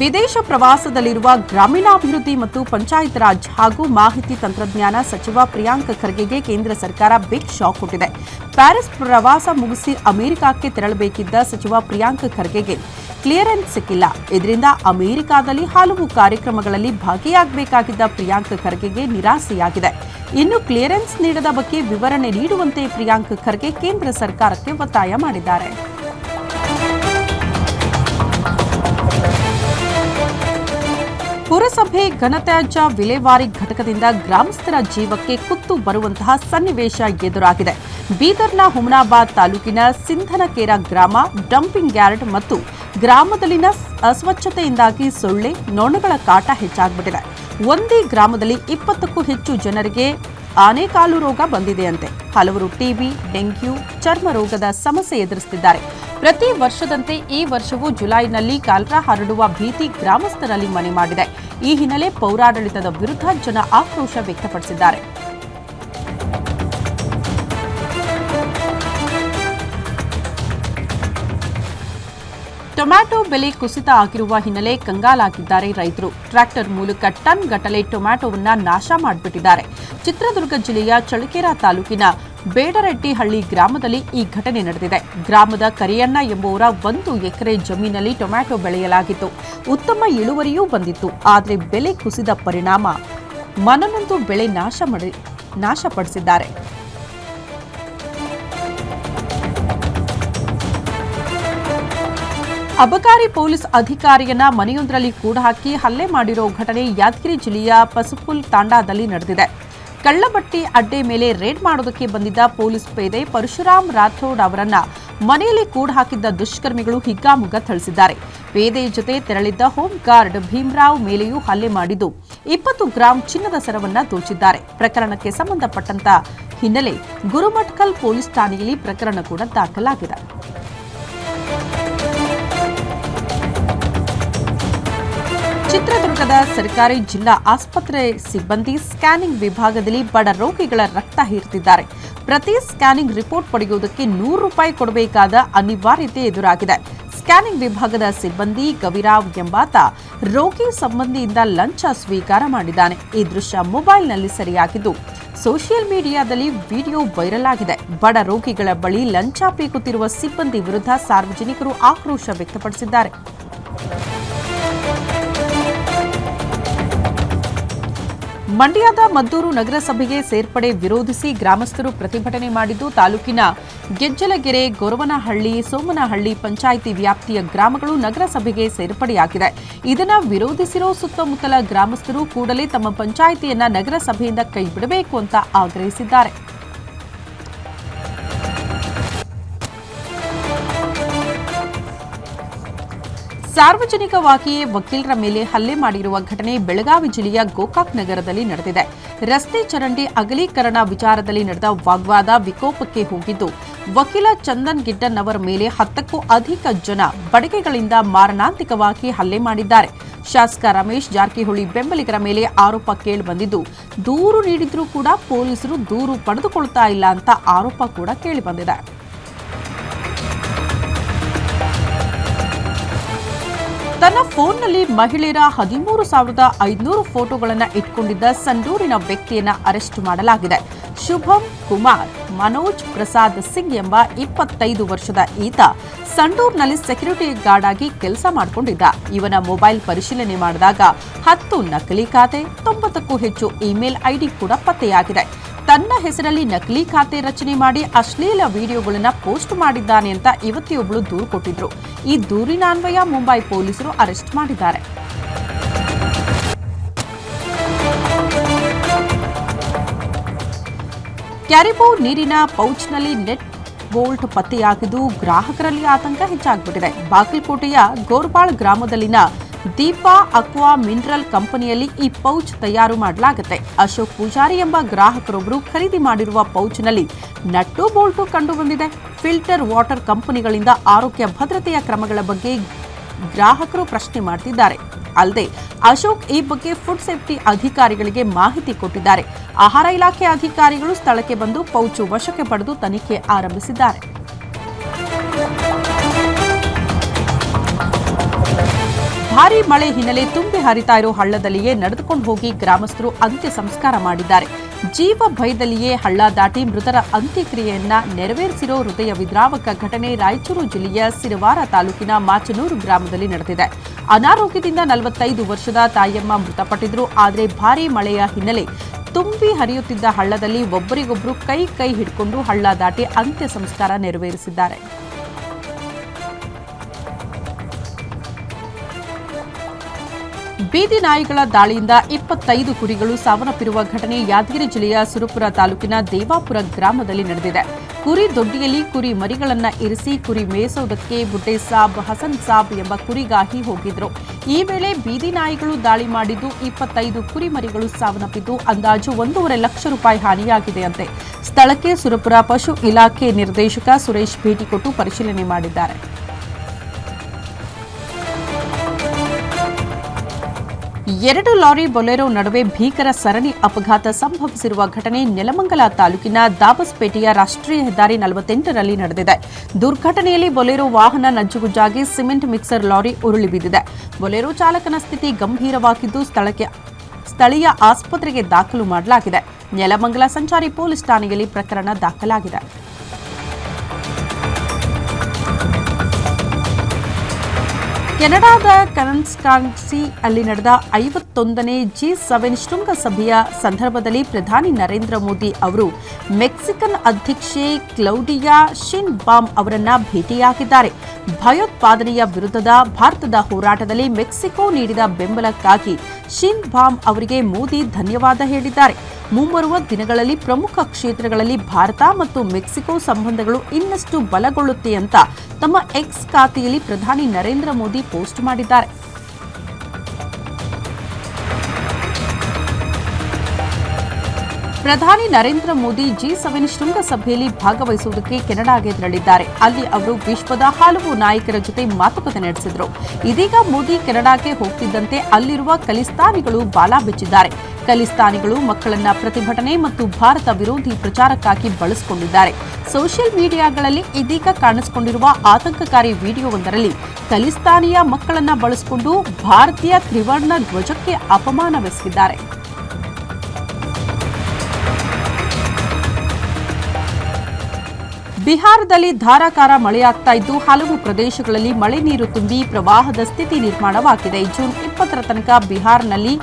ವಿದೇಶ ಪ್ರವಾಸದಲ್ಲಿರುವ ಗ್ರಾಮೀಣಾಭಿವೃದ್ಧಿ ಮತ್ತು ಪಂಚಾಯತ್ ರಾಜ್ ಹಾಗೂ ಮಾಹಿತಿ ತಂತ್ರಜ್ಞಾನ ಸಚಿವ ಪ್ರಿಯಾಂಕ್ ಖರ್ಗೆಗೆ ಕೇಂದ್ರ ಸರ್ಕಾರ ಬಿಗ್ ಶಾಕ್ ಕೊಟ್ಟಿದೆ. ಪ್ಯಾರಿಸ್ ಪ್ರವಾಸ ಮುಗಿಸಿ ಅಮೆರಿಕಕ್ಕೆ ತೆರಳಬೇಕಿದ್ದ ಸಚಿವ ಪ್ರಿಯಾಂಕ್ ಖರ್ಗೆಗೆ ಕ್ಲಿಯರೆನ್ಸ್ ಸಿಕ್ಕಿಲ್ಲ. ಇದರಿಂದ ಅಮೆರಿಕಾದಲ್ಲಿ ಹಲವು ಕಾರ್ಯಕ್ರಮಗಳಲ್ಲಿ ಭಾಗಿಯಾಗಬೇಕಾಗಿದ್ದ ಪ್ರಿಯಾಂಕ್ ಖರ್ಗೆಗೆ ನಿರಾಸೆಯಾಗಿದೆ. ಇನ್ನು ಕ್ಲಿಯರೆನ್ಸ್ ನೀಡದ ಬಗ್ಗೆ ವಿವರಣೆ ನೀಡುವಂತೆ ಪ್ರಿಯಾಂಕ್ ಖರ್ಗೆ ಕೇಂದ್ರ ಸರ್ಕಾರಕ್ಕೆ ಒತ್ತಾಯ ಮಾಡಿದ್ದಾರೆ. ಪುರಸಭೆ ಘನತ್ಯಾಜ್ಯ ವಿಲೇವಾರಿ ಘಟಕದಿಂದ ಗ್ರಾಮಸ್ಥರ ಜೀವಕ್ಕೆ ಕುತ್ತು ಬರುವಂತಹ ಸನ್ನಿವೇಶ ಎದುರಾಗಿದೆ. ಬೀದರ್ನ ಹುಮನಾಬಾದ್ ತಾಲೂಕಿನ ಸಿಂಧನಕೇರ ಗ್ರಾಮ ಡಂಪಿಂಗ್ ಯಾರ್ಡ್ ಮತ್ತು ಗ್ರಾಮದಲ್ಲಿನ ಅಸ್ವಚ್ಛತೆಯಿಂದಾಗಿ ಸೊಳ್ಳೆ, ನೊಣಗಳ ಕಾಟ ಹೆಚ್ಚಾಗ್ಬಿಟ್ಟಿದೆ. ಒಂದೇ ಗ್ರಾಮದಲ್ಲಿ ಇಪ್ಪತ್ತಕ್ಕೂ ಹೆಚ್ಚು ಜನರಿಗೆ ಆನೆಕಾಲು ರೋಗ ಬಂದಿದೆಯಂತೆ. ಹಲವರು ಟಿಬಿ ಡೆಂಗ್ಯೂ, ಚರ್ಮ ರೋಗದ ಸಮಸ್ಯೆ ಎದುರಿಸುತ್ತಿದ್ದಾರೆ ಪ್ರತಿ ವರ್ಷದಂತೆ ಈ ವರ್ಷವೂ ಜುಲೈನಲ್ಲಿ ಕಾಲ್ರಾ ಹರಡುವ ಭೀತಿ ಗ್ರಾಮಸ್ಥರಲ್ಲಿ ಮನೆ ಮಾಡಿದೆ. ಈ ಹಿನ್ನೆಲೆ ಪೌರಾಡಳಿತದ ವಿರುದ್ಧ ಜನ ಆಕ್ರೋಶ ವ್ಯಕ್ತಪಡಿಸಿದ್ದಾರೆ. ಟೊಮ್ಯಾಟೊ ಬೆಲೆ ಕುಸಿತ ಆಗಿರುವ ಹಿನ್ನೆಲೆ ಕಂಗಾಲಾಗಿದ್ದಾರೆ ರೈತರು. ಟ್ರ್ಯಾಕ್ಟರ್ ಮೂಲಕ ಟನ್ ಗಟ್ಟಲೆ ಟೊಮ್ಯಾಟೊವನ್ನ ನಾಶ ಮಾಡಿಬಿಟ್ಟಿದ್ದಾರೆ. ಚಿತ್ರದುರ್ಗ ಜಿಲ್ಲೆಯ ಚಳಕೆರ ತಾಲೂಕಿನ ಬೇಡರೆಡ್ಡಿಹಳ್ಳಿ ಗ್ರಾಮದಲ್ಲಿ ಈ ಘಟನೆ ನಡೆದಿದೆ. ಗ್ರಾಮದ ಕರಿಯಣ್ಣ ಎಂಬುವರ ಒಂದು ಎಕರೆ ಜಮೀನಲ್ಲಿ ಟೊಮ್ಯಾಟೊ ಬೆಳೆಯಲಾಗಿತ್ತು. ಉತ್ತಮ ಇಳುವರಿಯೂ ಬಂದಿತ್ತು. ಆದರೆ ಬೆಲೆ ಕುಸಿದ ಪರಿಣಾಮ ಮನನೊಂದು ಬೆಳೆ ನಾಶ ಮಾಡಿ ನಾಶಪಡಿಸಿದ್ದಾರೆ. ಅಬಕಾರಿ ಪೊಲೀಸ್ ಅಧಿಕಾರಿಯನ್ನ ಮನೆಯೊಂದರಲ್ಲಿ ಕೂಡ ಹಾಕಿ ಹಲ್ಲೆ ಮಾಡಿರೋ ಘಟನೆ ಯಾದಗಿರಿ ಜಿಲ್ಲೆಯ ಪಸುಪುಲ್ ತಾಂಡಾದಲ್ಲಿ ನಡೆದಿದೆ. ಕಳ್ಳಬಟ್ಟಿ ಅಡ್ಡೆ ಮೇಲೆ ರೇಡ್ ಮಾಡೋದಕ್ಕೆ ಬಂದಿದ್ದ ಪೊಲೀಸ್ ಪೇದೆ ಪರಶುರಾಮ್ ರಾಥೋಡ್ ಅವರನ್ನ ಮನೆಯಲ್ಲಿ ಕೂಡ ಹಾಕಿದ್ದ ದುಷ್ಕರ್ಮಿಗಳು ಹಿಗ್ಗಾಮುಗ್ಗ ಥಳಿಸಿದ್ದಾರೆ. ಪೇದೆ ಜೊತೆ ತೆರಳಿದ್ದ ಹೋಮ್ ಗಾರ್ಡ್ ಭೀಮರಾವ್ ಮೇಲೆಯೂ ಹಲ್ಲೆ ಮಾಡಿದ್ದು ಇಪ್ಪತ್ತು ಗ್ರಾಂ ಚಿನ್ನದ ಸರವನ್ನ ದೋಚಿದ್ದಾರೆ. ಪ್ರಕರಣಕ್ಕೆ ಸಂಬಂಧಪಟ್ಟಂತ ಹಿನ್ನೆಲೆ ಗುರುಮಠಕಲ್ ಪೊಲೀಸ್ ಠಾಣೆಯಲ್ಲಿ ಪ್ರಕರಣ ಕೂಡ ದಾಖಲಾಗಿದೆ. ಚಿತ್ರದುರ್ಗದ ಸರ್ಕಾರಿ ಜಿಲ್ಲಾ ಆಸ್ಪತ್ರೆ ಸಿಬ್ಬಂದಿ ಸ್ಕ್ಯಾನಿಂಗ್ ವಿಭಾಗದಲ್ಲಿ ಬಡ ರೋಗಿಗಳ ರಕ್ತ ಹೀರ್ತಿದ್ದಾರೆ ಪ್ರತಿ ಸ್ಕ್ಯಾನಿಂಗ್ ರಿಪೋರ್ಟ್ ಪಡೆಯುವುದಕ್ಕೆ ನೂರು ರೂಪಾಯಿ ಕೊಡಬೇಕಾದ ಅನಿವಾರ್ಯತೆ ಎದುರಾಗಿದೆ. ಸ್ಕ್ಯಾನಿಂಗ್ ವಿಭಾಗದ ಸಿಬ್ಬಂದಿ ಗವಿರಾವ್ ಎಂಬಾತ ರೋಗಿ ಸಂಬಂಧಿಯಿಂದ ಲಂಚ ಸ್ವೀಕಾರ ಮಾಡಿದ್ದಾನೆ. ಈ ದೃಶ್ಯ ಮೊಬೈಲ್ನಲ್ಲಿ ಸರಿಯಾಗಿದ್ದು, ಸೋಷಿಯಲ್ ಮೀಡಿಯಾದಲ್ಲಿ ವಿಡಿಯೋ ವೈರಲ್ ಆಗಿದೆ. ಬಡ ರೋಗಿಗಳ ಬಳಿ ಲಂಚ ಪೀಕುತ್ತಿರುವ ಸಿಬ್ಬಂದಿ ವಿರುದ್ಧ ಸಾರ್ವಜನಿಕರು ಆಕ್ರೋಶ ವ್ಯಕ್ತಪಡಿಸಿದ್ದಾರೆ. ಮಂಡ್ಯದ ಮದ್ದೂರು ನಗರಸಭೆಗೆ ಸೇರ್ಪಡೆ ವಿರೋಧಿಸಿ ಗ್ರಾಮಸ್ಥರು ಪ್ರತಿಭಟನೆ ಮಾಡಿದ್ದು ತಾಲೂಕಿನ ಗೆಜ್ಜಲಗೆರೆ, ಗೊರವನಹಳ್ಳಿ, ಸೋಮನಹಳ್ಳಿ ಪಂಚಾಯಿತಿ ವ್ಯಾಪ್ತಿಯ ಗ್ರಾಮಗಳು ನಗರಸಭೆಗೆ ಸೇರ್ಪಡೆಯಾಗಿದೆ ಇದನ್ನು ವಿರೋಧಿಸಿರೋ ಸುತ್ತಮುತ್ತಲ ಗ್ರಾಮಸ್ಥರು ಕೂಡಲೇ ತಮ್ಮ ಪಂಚಾಯಿತಿಯನ್ನ ನಗರಸಭೆಯಿಂದ ಕೈಬಿಡಬೇಕು ಅಂತ ಆಗ್ರಹಿಸಿದ್ದಾರೆ. ಸಾರ್ವಜನಿಕವಾಗಿಯೇ ವಕೀಲರ ಮೇಲೆ ಹಲ್ಲೆ ಮಾಡಿರುವ ಘಟನೆ ಬೆಳಗಾವಿ ಜಿಲ್ಲೆಯ ಗೋಕಾಕ್ ನಗರದಲ್ಲಿ ನಡೆದಿದೆ. ರಸ್ತೆ ಚರಂಡಿ ಅಗಲೀಕರಣ ವಿಚಾರದಲ್ಲಿ ನಡೆದ ವಾಗ್ವಾದ ವಿಕೋಪಕ್ಕೆ ಹೋಗಿದ್ದು, ವಕೀಲ ಚಂದನ್ ಗಿಡ್ಡನ್ ಅವರ ಮೇಲೆ ಹತ್ತಕ್ಕೂ ಅಧಿಕ ಜನ ಬಡಗೆಗಳಿಂದ ಮಾರಣಾಂತಿಕವಾಗಿ ಹಲ್ಲೆ ಮಾಡಿದ್ದಾರೆ. ಶಾಸಕ ರಮೇಶ್ ಜಾರಕಿಹೊಳಿ ಬೆಂಬಲಿಗರ ಮೇಲೆ ಆರೋಪ ಕೇಳಿಬಂದಿದ್ದು, ದೂರು ನೀಡಿದ್ರೂ ಕೂಡ ಪೊಲೀಸರು ದೂರು ಪಡೆದುಕೊಳ್ತಾ ಇಲ್ಲ ಅಂತ ಆರೋಪ ಕೂಡ ಕೇಳಿಬಂದಿದೆ. ತನ್ನ ಫೋನ್ನಲ್ಲಿ ಮಹಿಳೆಯರ ಹದಿಮೂರು ಸಾವಿರದ ಐದುನೂರು ಫೋಟೋಗಳನ್ನು ಇಟ್ಕೊಂಡಿದ್ದ ಸಂಡೂರಿನ ವ್ಯಕ್ತಿಯನ್ನು ಅರೆಸ್ಟ್ ಮಾಡಲಾಗಿದೆ. ಶುಭಂ ಕುಮಾರ್, ಮನೋಜ್ ಪ್ರಸಾದ್ ಸಿಂಗ್ ಎಂಬ ಇಪ್ಪತ್ತೈದು ವರ್ಷದ ಈತ ಸಂಡೂರ್ನಲ್ಲಿ ಸೆಕ್ಯೂರಿಟಿ ಗಾರ್ಡ್ ಆಗಿ ಕೆಲಸ ಮಾಡಿಕೊಂಡಿದ್ದ. ಇವನ ಮೊಬೈಲ್ ಪರಿಶೀಲನೆ ಮಾಡಿದಾಗ ಹತ್ತು ನಕಲಿ ಖಾತೆ, ತೊಂಬತ್ತಕ್ಕೂ ಹೆಚ್ಚು ಇಮೇಲ್ ಐಡಿ ಕೂಡ ಪತ್ತೆಯಾಗಿದೆ. ತನ್ನ ಹೆಸರಲ್ಲಿ ನಕಲಿ ಖಾತೆ ರಚನೆ ಮಾಡಿ ಅಶ್ಲೀಲ ವಿಡಿಯೋಗಳನ್ನ ಪೋಸ್ಟ್ ಮಾಡಿದ್ದಾನೆ ಅಂತ ಯುವತಿಯೊಬ್ಬಳು ದೂರು ಕೊಟ್ಟಿದ್ರು. ಈ ದೂರಿನ ಅನ್ವಯ ಮುಂಬೈ ಪೊಲೀಸರು ಅರೆಸ್ಟ್ ಮಾಡಿದ್ದಾರೆ. ಕ್ಯಾರಿಬೋ ನೀರಿನ ಪೌಚ್ನಲ್ಲಿ ನೆಟ್ ಬೋಲ್ಟ್ ಪತ್ತೆಯಾಗಿದ್ದು ಗ್ರಾಹಕರಲ್ಲಿ ಆತಂಕ ಹೆಚ್ಚಾಗ್ಬಿಟ್ಟಿದೆ. ಬಾಗಲಕೋಟೆಯ ಗೋರ್ಬಾಳ್ ಗ್ರಾಮದಲ್ಲಿನ ದೀಪಾ ಅಕ್ವಾ ಮಿನರಲ್ ಕಂಪನಿಯಲ್ಲಿ ಈ ಪೌಚ್ ತಯಾರು ಮಾಡಲಾಗುತ್ತೆ. ಅಶೋಕ್ ಪೂಜಾರಿ ಎಂಬ ಗ್ರಾಹಕರೊಬ್ಬರು ಖರೀದಿ ಮಾಡಿರುವ ಪೌಚ್ನಲ್ಲಿ ನಟ್ಟು ಬೋಲ್ಟು ಕಂಡುಬಂದಿದೆ. ಫಿಲ್ಟರ್ ವಾಟರ್ ಕಂಪನಿಗಳಿಂದ ಆರೋಗ್ಯ ಭದ್ರತೆಯ ಕ್ರಮಗಳ ಬಗ್ಗೆ ಗ್ರಾಹಕರು ಪ್ರಶ್ನೆ ಮಾಡ್ತಿದ್ದಾರೆ. ಅಲ್ಲದೆ, ಅಶೋಕ್ ಈ ಬಗ್ಗೆ ಫುಡ್ ಸೇಫ್ಟಿ ಅಧಿಕಾರಿಗಳಿಗೆ ಮಾಹಿತಿ ಕೊಟ್ಟಿದ್ದಾರೆ. ಆಹಾರ ಇಲಾಖೆ ಅಧಿಕಾರಿಗಳು ಸ್ಥಳಕ್ಕೆ ಬಂದು ಪೌಚು ವಶಕ್ಕೆ ಪಡೆದು ತನಿಖೆ ಆರಂಭಿಸಿದ್ದಾರೆ. ಭಾರೀ ಮಳೆ ಹಿನ್ನೆಲೆ ತುಂಬಿ ಹರಿತಾ ಇರೋ ಹಳ್ಳದಲ್ಲಿಯೇ ನಡೆದುಕೊಂಡು ಹೋಗಿ ಗ್ರಾಮಸ್ಥರು ಅಂತ್ಯ ಸಂಸ್ಕಾರ ಮಾಡಿದ್ದಾರೆ. ಜೀವ ಭಯದಲ್ಲಿಯೇ ಹಳ್ಳ ದಾಟಿ ಮೃತರ ಅಂತ್ಯಕ್ರಿಯೆಯನ್ನ ನೆರವೇರಿಸಿರೋ ಹೃದಯ ವಿದ್ರಾವಕ ಘಟನೆ ರಾಯಚೂರು ಜಿಲ್ಲೆಯ ಸಿರವಾರ ತಾಲೂಕಿನ ಮಾಚನೂರು ಗ್ರಾಮದಲ್ಲಿ ನಡೆದಿದೆ. ಅನಾರೋಗ್ಯದಿಂದ ನಲವತ್ತೈದು ವರ್ಷದ ತಾಯಮ್ಮ ಮೃತಪಟ್ಟಿದ್ರು. ಆದರೆ ಭಾರೀ ಮಳೆಯ ಹಿನ್ನೆಲೆ ತುಂಬಿ ಹರಿಯುತ್ತಿದ್ದ ಹಳ್ಳದಲ್ಲಿ ಒಬ್ಬರಿಗೊಬ್ಬರು ಕೈ ಕೈ ಹಿಡ್ಕೊಂಡು ಹಳ್ಳ ದಾಟಿ ಅಂತ್ಯ ಸಂಸ್ಕಾರ ನೆರವೇರಿಸಿದ್ದಾರೆ. ಬೀದಿ ನಾಯಿಗಳ ದಾಳಿಯಿಂದ ಇಪ್ಪತ್ತೈದು ಕುರಿಗಳು ಸಾವನ್ನಪ್ಪಿರುವ ಘಟನೆ ಯಾದಗಿರಿ ಜಿಲ್ಲೆಯ ಸುರಪುರ ತಾಲೂಕಿನ ದೇವಾಪುರ ಗ್ರಾಮದಲ್ಲಿ ನಡೆದಿದೆ. ಕುರಿ ದೊಡ್ಡಿಯಲ್ಲಿ ಕುರಿ ಮರಿಗಳನ್ನು ಇರಿಸಿ ಕುರಿ ಮೇಯಿಸೋದಕ್ಕೆ ಬುಡ್ಡೆ ಸಾಬ್, ಹಸನ್ ಸಾಬ್ ಎಂಬ ಕುರಿಗಾಹಿ ಹೋಗಿದ್ರು. ಈ ವೇಳೆ ಬೀದಿ ನಾಯಿಗಳು ದಾಳಿ ಮಾಡಿದ್ದು ಇಪ್ಪತ್ತೈದು ಕುರಿ ಮರಿಗಳು ಸಾವನ್ನಪ್ಪಿದ್ದು ಅಂದಾಜು ಒಂದೂವರೆ ಲಕ್ಷ ರೂಪಾಯಿ ಹಾನಿಯಾಗಿದೆಯಂತೆ. ಸ್ಥಳಕ್ಕೆ ಸುರಪುರ ಪಶು ಇಲಾಖೆ ನಿರ್ದೇಶಕ ಸುರೇಶ್ ಭೇಟಿ ಕೊಟ್ಟು ಪರಿಶೀಲನೆ ಮಾಡಿದ್ದಾರೆ. ಎರಡು ಲಾರಿ ಬೊಲೆರೋ ನಡುವೆ ಭೀಕರ ಸರಣಿ ಅಪಘಾತ ಸಂಭವಿಸಿರುವ ಘಟನೆ ನೆಲಮಂಗಲ ತಾಲೂಕಿನ ದಾಬಸ್ಪೇಟೆಯ ರಾಷ್ಟ್ರೀಯ ಹೆದ್ದಾರಿ ನಲವತ್ತೆಂಟರಲ್ಲಿ ನಡೆದಿದೆ. ದುರ್ಘಟನೆಯಲ್ಲಿ ಬೊಲೆರೋ ವಾಹನ ನಜ್ಜುಗುಜ್ಜಾಗಿ ಸಿಮೆಂಟ್ ಮಿಕ್ಸರ್ ಲಾರಿ ಉರುಳಿ ಬಿದ್ದಿದೆ ಬೊಲೆರೋ ಚಾಲಕನ ಸ್ಥಿತಿ ಗಂಭೀರವಾಗಿದ್ದು ಸ್ಥಳಕ್ಕೆ ಸ್ಥಳೀಯ ಆಸ್ಪತ್ರೆಗೆ ದಾಖಲು ಮಾಡಲಾಗಿದೆ. ನೆಲಮಂಗಲ ಸಂಚಾರಿ ಪೊಲೀಸ್ ಠಾಣೆಯಲ್ಲಿ ಪ್ರಕರಣ ದಾಖಲಾಗಿದೆ. ಕೆನಡಾದ ಕನ್ಸ್ಕಾನ್ಸಿ ಅಲ್ಲಿ ನಡೆದ ಐವತ್ತೊಂದನೇ ಜಿ ಸೆವೆನ್ ಶೃಂಗಸಭೆಯ ಸಂದರ್ಭದಲ್ಲಿ ಪ್ರಧಾನಿ ನರೇಂದ್ರ ಮೋದಿ ಅವರು ಮೆಕ್ಸಿಕನ್ ಅಧ್ಯಕ್ಷೆ ಕ್ಲೌಡಿಯಾ ಶಿನ್ ಬಾಮ್ ಅವರನ್ನ ಭೇಟಿಯಾಗಿದ್ದಾರೆ. ಭಯೋತ್ಪಾದನೆಯ ವಿರುದ್ಧದ ಭಾರತದ ಹೋರಾಟದಲ್ಲಿ ಮೆಕ್ಸಿಕೋ ನೀಡಿದ ಬೆಂಬಲಕ್ಕಾಗಿ ಶಿನ್ ಬಾಮ್ ಅವರಿಗೆ ಮೋದಿ ಧನ್ಯವಾದ ಹೇಳಿದ್ದಾರೆ. ಮುಂಬರುವ ದಿನಗಳಲ್ಲಿ ಪ್ರಮುಖ ಕ್ಷೇತ್ರಗಳಲ್ಲಿ ಭಾರತ ಮತ್ತು ಮೆಕ್ಸಿಕೋ ಸಂಬಂಧಗಳು ಇನ್ನಷ್ಟು ಬಲಗೊಳ್ಳುತ್ತೆ ಅಂತ ತಮ್ಮ ಎಕ್ಸ್ ಖಾತೆಯಲ್ಲಿ ಪ್ರಧಾನಿ ನರೇಂದ್ರ ಮೋದಿ ಪೋಸ್ಟ್ ಮಾಡಿದ್ದಾರೆ. ಪ್ರಧಾನಿ ನರೇಂದ್ರ ಮೋದಿ ಜಿ ಸೆವೆನ್ ಶೃಂಗಸಭೆಯಲ್ಲಿ ಭಾಗವಹಿಸುವುದಕ್ಕೆ ಕೆನಡಾಗೆ ತೆರಳಿದ್ದಾರೆ. ಅಲ್ಲಿ ಅವರು ವಿಶ್ವದ ಹಲವು ನಾಯಕರ ಜೊತೆ ಮಾತುಕತೆ ನಡೆಸಿದರು. ಇದೀಗ ಮೋದಿ ಕೆನಡಾಗೆ ಹೋಗ್ತಿದ್ದಂತೆ ಅಲ್ಲಿರುವ ಖಲಿಸ್ತಾನಿಗಳು ಬಾಲ ಬೆಚ್ಚಿದ್ದಾರೆ. ಖಲಿಸ್ತಾನಿಗಳು ಮಕ್ಕಳನ್ನ ಪ್ರತಿಭಟನೆ ಮತ್ತು ಭಾರತ ವಿರೋಧಿ ಪ್ರಚಾರಕ್ಕಾಗಿ ಬಳಸಿಕೊಂಡಿದ್ದಾರೆ. ಸೋಷಿಯಲ್ ಮೀಡಿಯಾಗಳಲ್ಲಿ ಇದೀಗ ಕಾಣಿಸಿಕೊಂಡಿರುವ ಆತಂಕಕಾರಿ ವಿಡಿಯೋವೊಂದರಲ್ಲಿ ಖಲಿಸ್ತಾನಿಯ ಮಕ್ಕಳನ್ನ ಬಳಸಿಕೊಂಡು ಭಾರತೀಯ ತ್ರಿವರ್ಣ ಧ್ವಜಕ್ಕೆ ಅಪಮಾನವೆಸಗಿದ್ದಾರೆ. ಬಿಹಾರದಲ್ಲಿ ಧಾರಾಕಾರ ಮಳೆಯಾಗ್ತಾ ಇದ್ದು ಹಲವು ಪ್ರದೇಶಗಳಲ್ಲಿ ಮಳೆ ನೀರು ತುಂಬಿ ಪ್ರವಾಹದ ಸ್ಥಿತಿ ನಿರ್ಮಾಣವಾಗಿದೆ. ಜೂನ್ ಇಪ್ಪತ್ತರ ತನಕ ಬಿಹಾರ್ನಲ್ಲಿ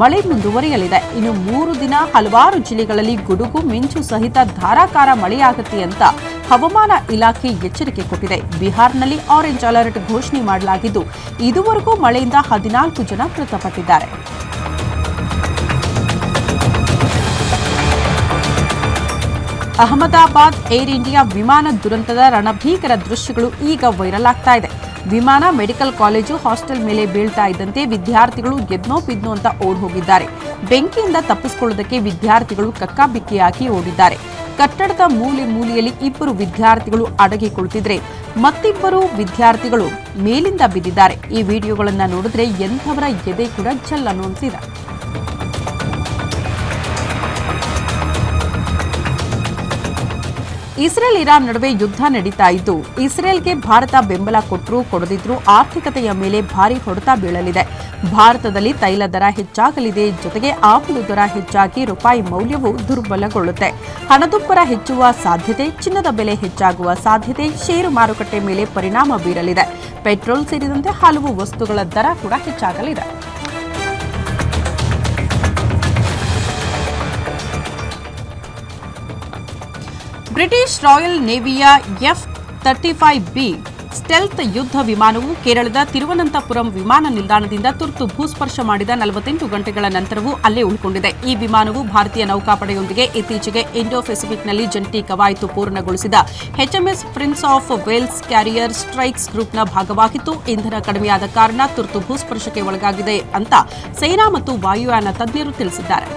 ಮಳೆ ಮುಂದುವರಿಯಲಿದೆ. ಇನ್ನು ಮೂರು ದಿನ ಹಲವಾರು ಜಿಲ್ಲೆಗಳಲ್ಲಿ ಗುಡುಗು, ಮಿಂಚು ಸಹಿತ ಧಾರಾಕಾರ ಮಳೆಯಾಗುತ್ತೆ ಅಂತ ಹವಾಮಾನ ಇಲಾಖೆ ಎಚ್ಚರಿಕೆ ಕೊಟ್ಟಿದೆ. ಬಿಹಾರ್ನಲ್ಲಿ ಆರೆಂಜ್ ಅಲರ್ಟ್ ಘೋಷಣೆ ಮಾಡಲಾಗಿದ್ದು, ಇದುವರೆಗೂ ಮಳೆಯಿಂದ ಹದಿನಾಲ್ಕು ಜನ ಮೃತಪಟ್ಟಿದ್ದಾರೆ. ಅಹಮದಾಬಾದ್ ಏರ್ ಇಂಡಿಯಾ ವಿಮಾನ ದುರಂತದ ರಣಭೀಕರ ದೃಶ್ಯಗಳು ಈಗ ವೈರಲ್ ಆಗ್ತಾ ಇದೆ. ವಿಮಾನ ಮೆಡಿಕಲ್ ಕಾಲೇಜು ಹಾಸ್ಟೆಲ್ ಮೇಲೆ ಬೀಳ್ತಾ ಇದ್ದಂತೆ ವಿದ್ಯಾರ್ಥಿಗಳು ಎದ್ನೋ ಬಿದ್ನೋ ಅಂತ ಓಡ್ ಹೋಗಿದ್ದಾರೆ ಬೆಂಕಿಯಿಂದ ತಪ್ಪಿಸಿಕೊಳ್ಳುವುದಕ್ಕೆ ವಿದ್ಯಾರ್ಥಿಗಳು ಕಕ್ಕಾಬಿಕ್ಕಿಯಾಗಿ ಓಡಿದ್ದಾರೆ. ಕಟ್ಟಡದ ಮೂಲೆ ಮೂಲೆಯಲ್ಲಿ ಇಬ್ಬರು ವಿದ್ಯಾರ್ಥಿಗಳು ಅಡಗಿ ಕುಳಿತಿದ್ರೆ ಮತ್ತಿಬ್ಬರು ವಿದ್ಯಾರ್ಥಿಗಳು ಮೇಲಿಂದ ಬಿದ್ದಿದ್ದಾರೆ. ಈ ವಿಡಿಯೋಗಳನ್ನ ನೋಡಿದ್ರೆ ಎಂಥವರ ಎದೆ ಕೂಡ ಜಲ್ ಅನ್ನುವಂತಿದೆ. ಇಸ್ರೇಲ್ ಇರಾನ್ ನಡುವೆ ಯುದ್ಧ ನಡೀತಾ ಇದ್ದು, ಇಸ್ರೇಲ್ಗೆ ಭಾರತ ಬೆಂಬಲ ಕೊಟ್ಟರೂ ಕೊಡದಿದ್ರೂ ಆರ್ಥಿಕತೆಯ ಮೇಲೆ ಭಾರಿ ಹೊಡೆತ ಬೀಳಲಿದೆ. ಭಾರತದಲ್ಲಿ ತೈಲ ದರ ಹೆಚ್ಚಾಗಲಿದೆ, ಜೊತೆಗೆ ಆಮದು ದರ ಹೆಚ್ಚಾಗಿ ರೂಪಾಯಿ ಮೌಲ್ಯವು ದುರ್ಬಲಗೊಳ್ಳುತ್ತೆ. ಹಣದುಬ್ಬರ ಹೆಚ್ಚುವ ಸಾಧ್ಯತೆ, ಚಿನ್ನದ ಬೆಲೆ ಹೆಚ್ಚಾಗುವ ಸಾಧ್ಯತೆ, ಷೇರು ಮಾರುಕಟ್ಟೆ ಮೇಲೆ ಪರಿಣಾಮ ಬೀರಲಿದೆ. ಪೆಟ್ರೋಲ್ ಸೇರಿದಂತೆ ಹಲವು ವಸ್ತುಗಳ ದರ ಕೂಡ ಹೆಚ್ಚಾಗಲಿದೆ. British royal ನೇವಿಯ F thirty five B stealth ಯುದ್ಧ ವಿಮಾನವು ಕೇರಳದ ತಿರುವನಂತಪುರಂ ವಿಮಾನ ನಿಲ್ದಾಣದಿಂದ ತುರ್ತು ಭೂಸ್ಪರ್ಶ ಮಾಡಿದ ನಲವತ್ತೆಂಟು ಗಂಟೆಗಳ ನಂತರವೂ ಅಲ್ಲೇ ಉಳಿಕೊಂಡಿದೆ. ಈ ವಿಮಾನವು ಭಾರತೀಯ ನೌಕಾಪಡೆಯೊಂದಿಗೆ ಇತ್ತೀಚೆಗೆ ಇಂಡೋ ಪೆಸಿಫಿಕ್ನಲ್ಲಿ ಜಂಟಿ ಕವಾಯಿತು ಪೂರ್ಣಗೊಳಿಸಿದ. HMS Prince of Wales carrier strikes ಗ್ರೂಪ್ನ ಭಾಗವಾಗಿತ್ತು. ಇಂಧನ ಕಡಿಮೆಯಾದ ಕಾರಣ ತುರ್ತು ಭೂಸ್ಪರ್ಶಕ್ಕೆ ಒಳಗಾಗಿದೆ ಅಂತ ಸೇನಾ ಮತ್ತು ವಾಯುಯಾನ ತಜ್ಞರು ತಿಳಿಸಿದ್ದಾರೆ.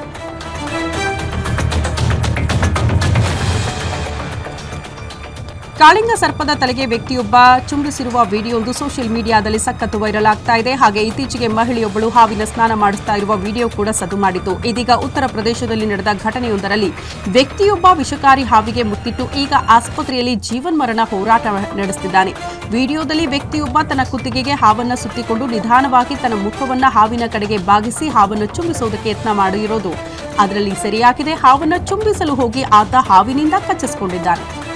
ಕಾಳಿಂಗ ಸರ್ಪದ ತಲೆಗೆ ವ್ಯಕ್ತಿಯೊಬ್ಬ ಚುಂಬಿಸಿರುವ ವಿಡಿಯೋವೊಂದು ಸೋಷಿಯಲ್ ಮೀಡಿಯಾದಲ್ಲಿ ಸಖತ್ತು ವೈರಲ್ ಆಗ್ತಾ ಇದೆ. ಹಾಗೆ ಇತ್ತೀಚೆಗೆ ಮಹಿಳೆಯೊಬ್ಬಳು ಹಾವಿನ ಸ್ನಾನ ಮಾಡಿಸ್ತಾ ಇರುವ ವಿಡಿಯೋ ಕೂಡ ಸದ್ದು ಮಾಡಿತು ಇದೀಗ ಉತ್ತರ ಪ್ರದೇಶದಲ್ಲಿ ನಡೆದ ಘಟನೆಯೊಂದರಲ್ಲಿ ವ್ಯಕ್ತಿಯೊಬ್ಬ ವಿಷಕಾರಿ ಹಾವಿಗೆ ಮುತ್ತಿಟ್ಟು ಈಗ ಆಸ್ಪತ್ರೆಯಲ್ಲಿ ಜೀವನ್ಮರಣ ಹೋರಾಟ ನಡೆಸುತ್ತಿದ್ದಾನೆ ವಿಡಿಯೋದಲ್ಲಿ ವ್ಯಕ್ತಿಯೊಬ್ಬ ತನ್ನ ಕುತ್ತಿಗೆಗೆ ಹಾವನ್ನ ಸುತ್ತಿಕೊಂಡು ನಿಧಾನವಾಗಿ ತನ್ನ ಮುಖವನ್ನು ಹಾವಿನ ಕಡೆಗೆ ಬಾಗಿಸಿ ಹಾವನ್ನು ಚುಂಬಿಸುವುದಕ್ಕೆ ಯತ್ನ ಮಾಡಿರೋದು. ಅದರಲ್ಲಿ ಸರಿಯಾಗಿದೆ. ಹಾವನ್ನು ಚುಂಬಿಸಲು ಹೋಗಿ ಆತ ಹಾವಿನಿಂದ ಕಚ್ಚಿಸಿಕೊಂಡಿದ್ದಾನೆ.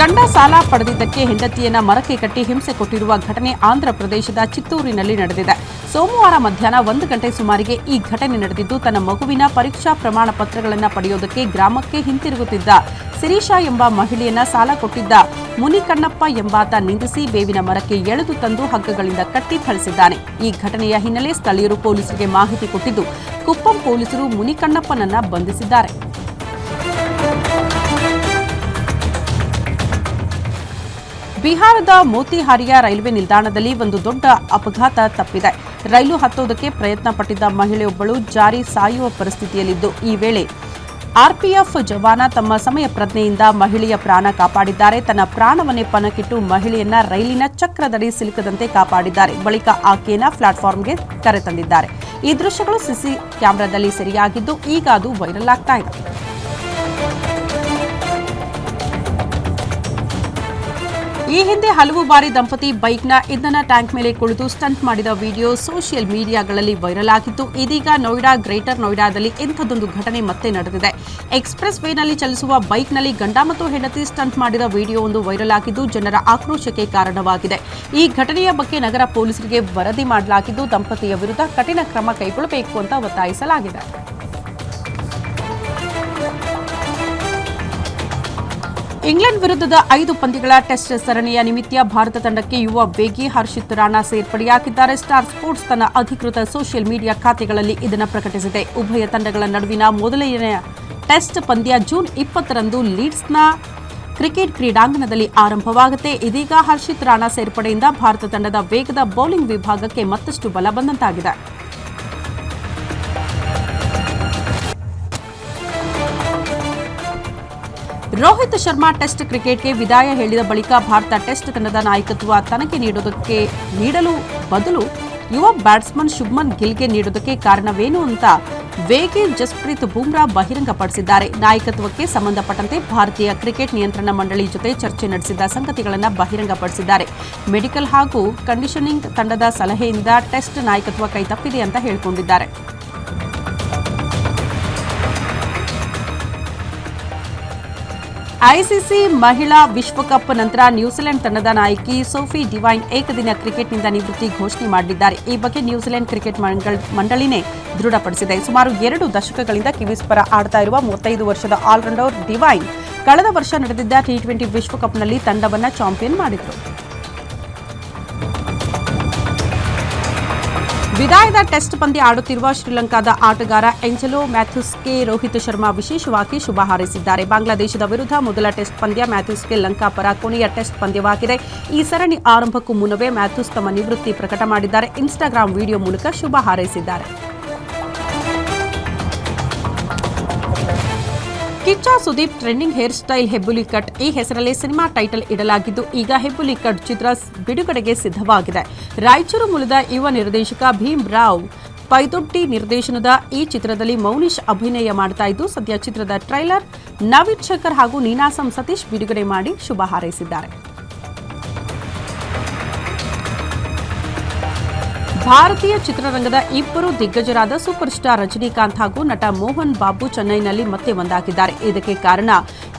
ಗಂಡ ಸಾಲ ಪಡೆದಿದ್ದಕ್ಕೆ ಹೆಂಡತಿಯನ್ನ ಮರಕ್ಕೆ ಕಟ್ಟಿ ಹಿಂಸೆ ಕೊಟ್ಟಿರುವ ಘಟನೆ ಆಂಧ್ರ ಪ್ರದೇಶದ ಚಿತ್ತೂರಿನಲ್ಲಿ ನಡೆದಿದೆ. ಸೋಮವಾರ ಮಧ್ಯಾಹ್ನ ಒಂದು ಗಂಟೆ ಸುಮಾರಿಗೆ ಈ ಘಟನೆ ನಡೆದಿದ್ದು, ತನ್ನ ಮಗುವಿನ ಪರೀಕ್ಷಾ ಪ್ರಮಾಣ ಪತ್ರಗಳನ್ನು ಪಡೆಯೋದಕ್ಕೆ ಗ್ರಾಮಕ್ಕೆ ಹಿಂತಿರುಗುತ್ತಿದ್ದ ಸಿರೀಶಾ ಎಂಬ ಮಹಿಳೆಯನ್ನ ಸಾಲ ಕೊಟ್ಟಿದ್ದ ಮುನಿಕಣ್ಣಪ್ಪ ಎಂಬಾತ ನಿಂದಿಸಿ ಬೇವಿನ ಮರಕ್ಕೆ ಎಳೆದು ತಂದು ಹಗ್ಗಗಳಿಂದ ಕಟ್ಟಿ ಥಳಿಸಿದ್ದಾನೆ. ಈ ಘಟನೆಯ ಹಿನ್ನೆಲೆ ಸ್ಥಳೀಯರು ಪೊಲೀಸರಿಗೆ ಮಾಹಿತಿ ಕೊಟ್ಟಿದ್ದು, ಕುಪ್ಪಂ ಪೊಲೀಸರು ಮುನಿಕಣ್ಣಪ್ಪನನ್ನ ಬಂಧಿಸಿದ್ದಾರೆ. ಬಿಹಾರದ ಮೋತಿಹಾರಿಯ ರೈಲ್ವೆ ನಿಲ್ದಾಣದಲ್ಲಿ ಒಂದು ದೊಡ್ಡ ಅಪಘಾತ ತಪ್ಪಿದೆ. ರೈಲು ಹತ್ತೋದಕ್ಕೆ ಪ್ರಯತ್ನ ಪಟ್ಟಿದ್ದ ಮಹಿಳೆಯೊಬ್ಬಳು ಜಾರಿ ಸಾಯುವ ಪರಿಸ್ಥಿತಿಯಲ್ಲಿದ್ದು, ಈ ವೇಳೆ ಆರ್ಪಿಎಫ್ ಜವಾನ ತಮ್ಮ ಸಮಯ ಪ್ರಜ್ಞೆಯಿಂದ ಮಹಿಳೆಯ ಪ್ರಾಣ ಕಾಪಾಡಿದ್ದಾರೆ. ತನ್ನ ಪ್ರಾಣವನ್ನೇ ಪಣಕ್ಕಿಟ್ಟು ಮಹಿಳೆಯನ್ನ ರೈಲಿನ ಚಕ್ರದಡಿ ಸಿಲುಕದಂತೆ ಕಾಪಾಡಿದ್ದಾರೆ. ಬಳಿಕ ಆಕೆಯನ್ನ ಪ್ಲಾಟ್ಫಾರ್ಮ್ಗೆ ಕರೆತಂದಿದ್ದಾರೆ. ಈ ದೃಶ್ಯಗಳು ಸಿಸಿ ಕ್ಯಾಮೆರಾದಲ್ಲಿ ಸೆರೆಯಾಗಿದ್ದು, ಈಗ ಅದು ವೈರಲ್ ಆಗ್ತಾ ಇದೆ. ಈ ಹಿಂದೆ ಹಲವು ಬಾರಿ ದಂಪತಿ ಬೈಕ್ನ ಇಂಧನ ಟ್ಯಾಂಕ್ ಮೇಲೆ ಕುಳಿತು ಸ್ಟಂಟ್ ಮಾಡಿದ ವಿಡಿಯೋ ಸೋಷಿಯಲ್ ಮೀಡಿಯಾಗಳಲ್ಲಿ ವೈರಲ್ ಆಗಿತ್ತು. ಇದೀಗ ನೋಯ್ಡಾ, ಗ್ರೇಟರ್ ನೋಯ್ಡಾದಲ್ಲಿ ಇಂಥದ್ದೊಂದು ಘಟನೆ ಮತ್ತೆ ನಡೆದಿದೆ. ಎಕ್ಸ್ಪ್ರೆಸ್ ವೇನಲ್ಲಿ ಚಲಿಸುವ ಬೈಕ್ನಲ್ಲಿ ಗಂಡ ಮತ್ತು ಹೆಂಡತಿ ಸ್ಟಂಟ್ ಮಾಡಿದ ವಿಡಿಯೋ ಒಂದು ವೈರಲ್ ಆಗಿದ್ದು, ಜನರ ಆಕ್ರೋಶಕ್ಕೆ ಕಾರಣವಾಗಿದೆ. ಈ ಘಟನೆಯ ಬಗ್ಗೆ ನಗರ ಪೊಲೀಸರಿಗೆ ವರದಿ ಮಾಡಲಾಗಿದ್ದು, ದಂಪತಿಯ ವಿರುದ್ಧ ಕಠಿಣ ಕ್ರಮ ಕೈಗೊಳ್ಳಬೇಕು ಅಂತ ಒತ್ತಾಯಿಸಲಾಗಿದೆ. ಇಂಗ್ಲೆಂಡ್ ವಿರುದ್ಧದ ಐದು ಪಂದ್ಯಗಳ ಟೆಸ್ಟ್ ಸರಣಿಯ ನಿಮಿತ್ತ ಭಾರತ ತಂಡಕ್ಕೆ ಯುವ ವೇಗಿ ಹರ್ಷಿತ್ ರಾಣಾ ಸೇರ್ಪಡೆಯಾಗಿದ್ದಾರೆ. ಸ್ಟಾರ್ ಸ್ಪೋರ್ಟ್ಸ್ ತನ್ನ ಅಧಿಕೃತ ಸೋಷಿಯಲ್ ಮೀಡಿಯಾ ಖಾತೆಗಳಲ್ಲಿ ಇದನ್ನು ಪ್ರಕಟಿಸಿದೆ. ಉಭಯ ತಂಡಗಳ ನಡುವಿನ ಮೊದಲನೆಯ ಟೆಸ್ಟ್ ಪಂದ್ಯ ಜೂನ್ ಇಪ್ಪತ್ತರಂದು ಲೀಡ್ಸ್ನ ಕ್ರಿಕೆಟ್ ಕ್ರೀಡಾಂಗಣದಲ್ಲಿ ಆರಂಭವಾಗುತ್ತೆ. ಇದೀಗ ಹರ್ಷಿತ್ ರಾಣಾ ಸೇರ್ಪಡೆಯಿಂದ ಭಾರತ ತಂಡದ ವೇಗದ ಬೌಲಿಂಗ್ ವಿಭಾಗಕ್ಕೆ ಮತ್ತಷ್ಟು ಬಲ ಬಂದಂತಾಗಿದೆ ರೋಹಿತ್ ಶರ್ಮಾ ಟೆಸ್ಟ್ ಕ್ರಿಕೆಟ್ಗೆ ವಿದಾಯ ಹೇಳಿದ ಬಳಿಕ ಭಾರತ ಟೆಸ್ಟ್ ತಂಡದ ನಾಯಕತ್ವ ತನಗೆ ನೀಡೋದಕ್ಕೆ ನೀಡಲು ಬದಲು ಯುವ ಬ್ಯಾಟ್ಸ್ಮನ್ ಶುಭ್ಮನ್ ಗಿಲ್ಗೆ ನೀಡೋದಕ್ಕೆ ಕಾರಣವೇನು ಅಂತ ವೇಗಿ ಜಸ್ಪ್ರೀತ್ ಬೂಮ್ರಾ ಬಹಿರಂಗಪಡಿಸಿದ್ದಾರೆ. ನಾಯಕತ್ವಕ್ಕೆ ಸಂಬಂಧಪಟ್ಟಂತೆ ಭಾರತೀಯ ಕ್ರಿಕೆಟ್ ನಿಯಂತ್ರಣ ಮಂಡಳಿ ಜೊತೆ ಚರ್ಚೆ ನಡೆಸಿದ ಸಂಗತಿಗಳನ್ನು ಬಹಿರಂಗಪಡಿಸಿದ್ದಾರೆ. ಮೆಡಿಕಲ್ ಹಾಗೂ ಕಂಡೀಷನಿಂಗ್ ತಂಡದ ಸಲಹೆಯಿಂದ ಟೆಸ್ಟ್ ನಾಯಕತ್ವ ಕೈತಪ್ಪಿದೆ ಅಂತ ಹೇಳಿಕೊಂಡಿದ್ದಾರೆ. ಐಸಿಸಿ ಮಹಿಳಾ ವಿಶ್ವಕಪ್ ನಂತರ ನ್ಯೂಜಿಲೆಂಡ್ ತಂಡದ ನಾಯಕಿ ಸೋಫಿ ಡಿವೈನ್ ಏಕದಿನ ಕ್ರಿಕೆಟ್ನಿಂದ ನಿವೃತ್ತಿ ಘೋಷಣೆ ಮಾಡಿದ್ದಾರೆ. ಈ ಬಗ್ಗೆ ನ್ಯೂಜಿಲೆಂಡ್ ಕ್ರಿಕೆಟ್ ಮಂಡಳ್- ಮಂಡಳಿನೇ ದೃಢಪಡಿಸಿದೆ. ಸುಮಾರು ಎರಡು ದಶಕಗಳಿಂದ ಕಿವೀಸ್ ಪರ ಆಡ್ತಾ ಇರುವ ಮೂವತ್ತೈದು ವರ್ಷದ ಆಲ್ರೌಂಡರ್ ಡಿವೈನ್, ಕಳೆದ ವರ್ಷ ನಡೆದಿದ್ದ ಟಿ ಟ್ವೆಂಟಿ ವಿಶ್ವಕಪ್ನಲ್ಲಿ ತಂಡವನ್ನು ಚಾಂಪಿಯನ್ ಮಾಡಿದ್ರು. ವಿದಾಯದ ಟೆಸ್ಟ್ ಪಂದ್ಯ ಆಡುತ್ತಿರುವ ಶ್ರೀಲಂಕಾದ ಆಟಗಾರ ಎಂಜಲೋ ಮ್ಯಾಥ್ಯೂಸ್ಗೆ ರೋಹಿತ್ ಶರ್ಮಾ ವಿಶೇಷವಾಗಿ ಶುಭ ಹಾರೈಸಿದ್ದಾರೆ. ಬಾಂಗ್ಲಾದೇಶದ ವಿರುದ್ಧ ಮೊದಲ ಟೆಸ್ಟ್ ಪಂದ್ಯ ಮ್ಯಾಥ್ಯೂಸ್ಗೆ ಲಂಕಾ ಪರ ಕೊನೆಯ ಟೆಸ್ಟ್ ಪಂದ್ಯವಾಗಿದೆ. ಈ ಸರಣಿ ಆರಂಭಕ್ಕೂ ಮುನ್ನವೇ ಮ್ಯಾಥ್ಯೂಸ್ ತಮ್ಮ ನಿವೃತ್ತಿ ಪ್ರಕಟ ಮಾಡಿದ್ದಾರೆ. ಇನ್ಸ್ಟಾಗ್ರಾಂ ವಿಡಿಯೋ ಮೂಲಕ ಶುಭ ಹಾರೈಸಿದ್ದಾರೆ. Kichcha Sudeep trending hair style Hebbuli cut. ಈ ಹೆಸರಲ್ಲೇ ಸಿನಿಮಾ ಟೈಟಲ್ ಇಡಲಾಗಿದ್ದು, ಈಗ ಹೆಬ್ಬುಲಿ ಕಟ್ ಚಿತ್ರ ಬಿಡುಗಡೆಗೆ ಸಿದ್ಧವಾಗಿದೆ. ರಾಯಚೂರು ಮೂಲದ ಯುವ ನಿರ್ದೇಶಕ ಭೀಮ್ ರಾವ್ ಪೈದೊಡ್ಡಿ ನಿರ್ದೇಶನದ ಈ ಚಿತ್ರದಲ್ಲಿ ಮೌನಿಶ್ ಅಭಿನಯ ಮಾಡ್ತಾ ಇದ್ದು, ಸದ್ಯ ಚಿತ್ರದ ಟ್ರೈಲರ್ ನವೀನ್ ಶಂಕರ್ ಹಾಗೂ ನೀನಾಸಂ ಸತೀಶ್ ಬಿಡುಗಡೆ ಮಾಡಿ ಶುಭ ಹಾರೈಸಿದ್ದಾರೆ. ಭಾರತೀಯ ಚಿತ್ರರಂಗದ ಇಬ್ಬರು ದಿಗ್ಗಜರಾದ ಸೂಪರ್ ಸ್ಟಾರ್ ರಜನಿಕಾಂತ್ ಹಾಗೂ ನಟ ಮೋಹನ್ ಬಾಬು ಚೆನ್ನೈನಲ್ಲಿ ಮತ್ತೆ ಒಂದಾಗಿದ್ದಾರೆ. ಇದಕ್ಕೆ ಕಾರಣ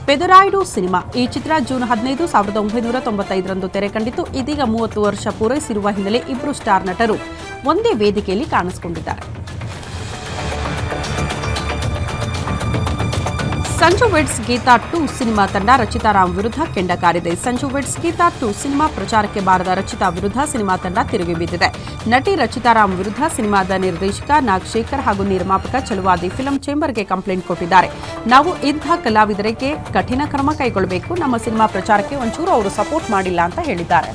ಪೆದರಾಯ್ಡು ಸಿನಿಮಾ. ಈ ಚಿತ್ರ ಜೂನ್ ಹದಿನೈದು, ಸಾವಿರದ ಒಂಬೈನೂರ ತೊಂಬತ್ತೈದರಂದು ತೆರೆ ಕಂಡಿತು ಇದೀಗ ಮೂವತ್ತು ವರ್ಷ ಪೂರೈಸಿರುವ ಹಿನ್ನೆಲೆ ಇಬ್ಬರು ಸ್ಟಾರ್ ನಟರು ಒಂದೇ ವೇದಿಕೆಯಲ್ಲಿ ಕಾಣಿಸಿಕೊಂಡಿದ್ದಾರೆ. Sanju weds Geetha two cinema ತಂಡ ರಚಿತಾ ರಾಮ್ ವಿರುದ್ಧ ಕೆಂಡ ಕಾರಿದೆ. Sanju weds Geetha two cinema ಪ್ರಚಾರಕ್ಕೆ ಬಾರದ ರಚಿತಾ ವಿರುದ್ಧ ಸಿನಿಮಾ ತಂಡ ತಿರುಗಿ ಬಿದ್ದಿದೆ. ನಟಿ ರಚಿತಾ ರಾಮ್ ವಿರುದ್ಧ ಸಿನಿಮಾದ ನಿರ್ದೇಶಕ ನಾಗಶೇಖರ್ ಹಾಗೂ ನಿರ್ಮಾಪಕ ಚಲುವಾದಿ ಫಿಲಂ ಚೇಂಬರ್ಗೆ ಕಂಪ್ಲೇಂಟ್ ಕೊಟ್ಟಿದ್ದಾರೆ. ನಾವು ಇಂಥ ಕಲಾವಿದರಿಗೆ ಕಠಿಣ ಕ್ರಮ ಕೈಗೊಳ್ಳಬೇಕು. ನಮ್ಮ ಸಿನಿಮಾ ಪ್ರಚಾರಕ್ಕೆ ಒಂಚೂರು ಅವರು ಸಪೋರ್ಟ್ ಮಾಡಿಲ್ಲ ಅಂತ ಹೇಳಿದ್ದಾರೆ.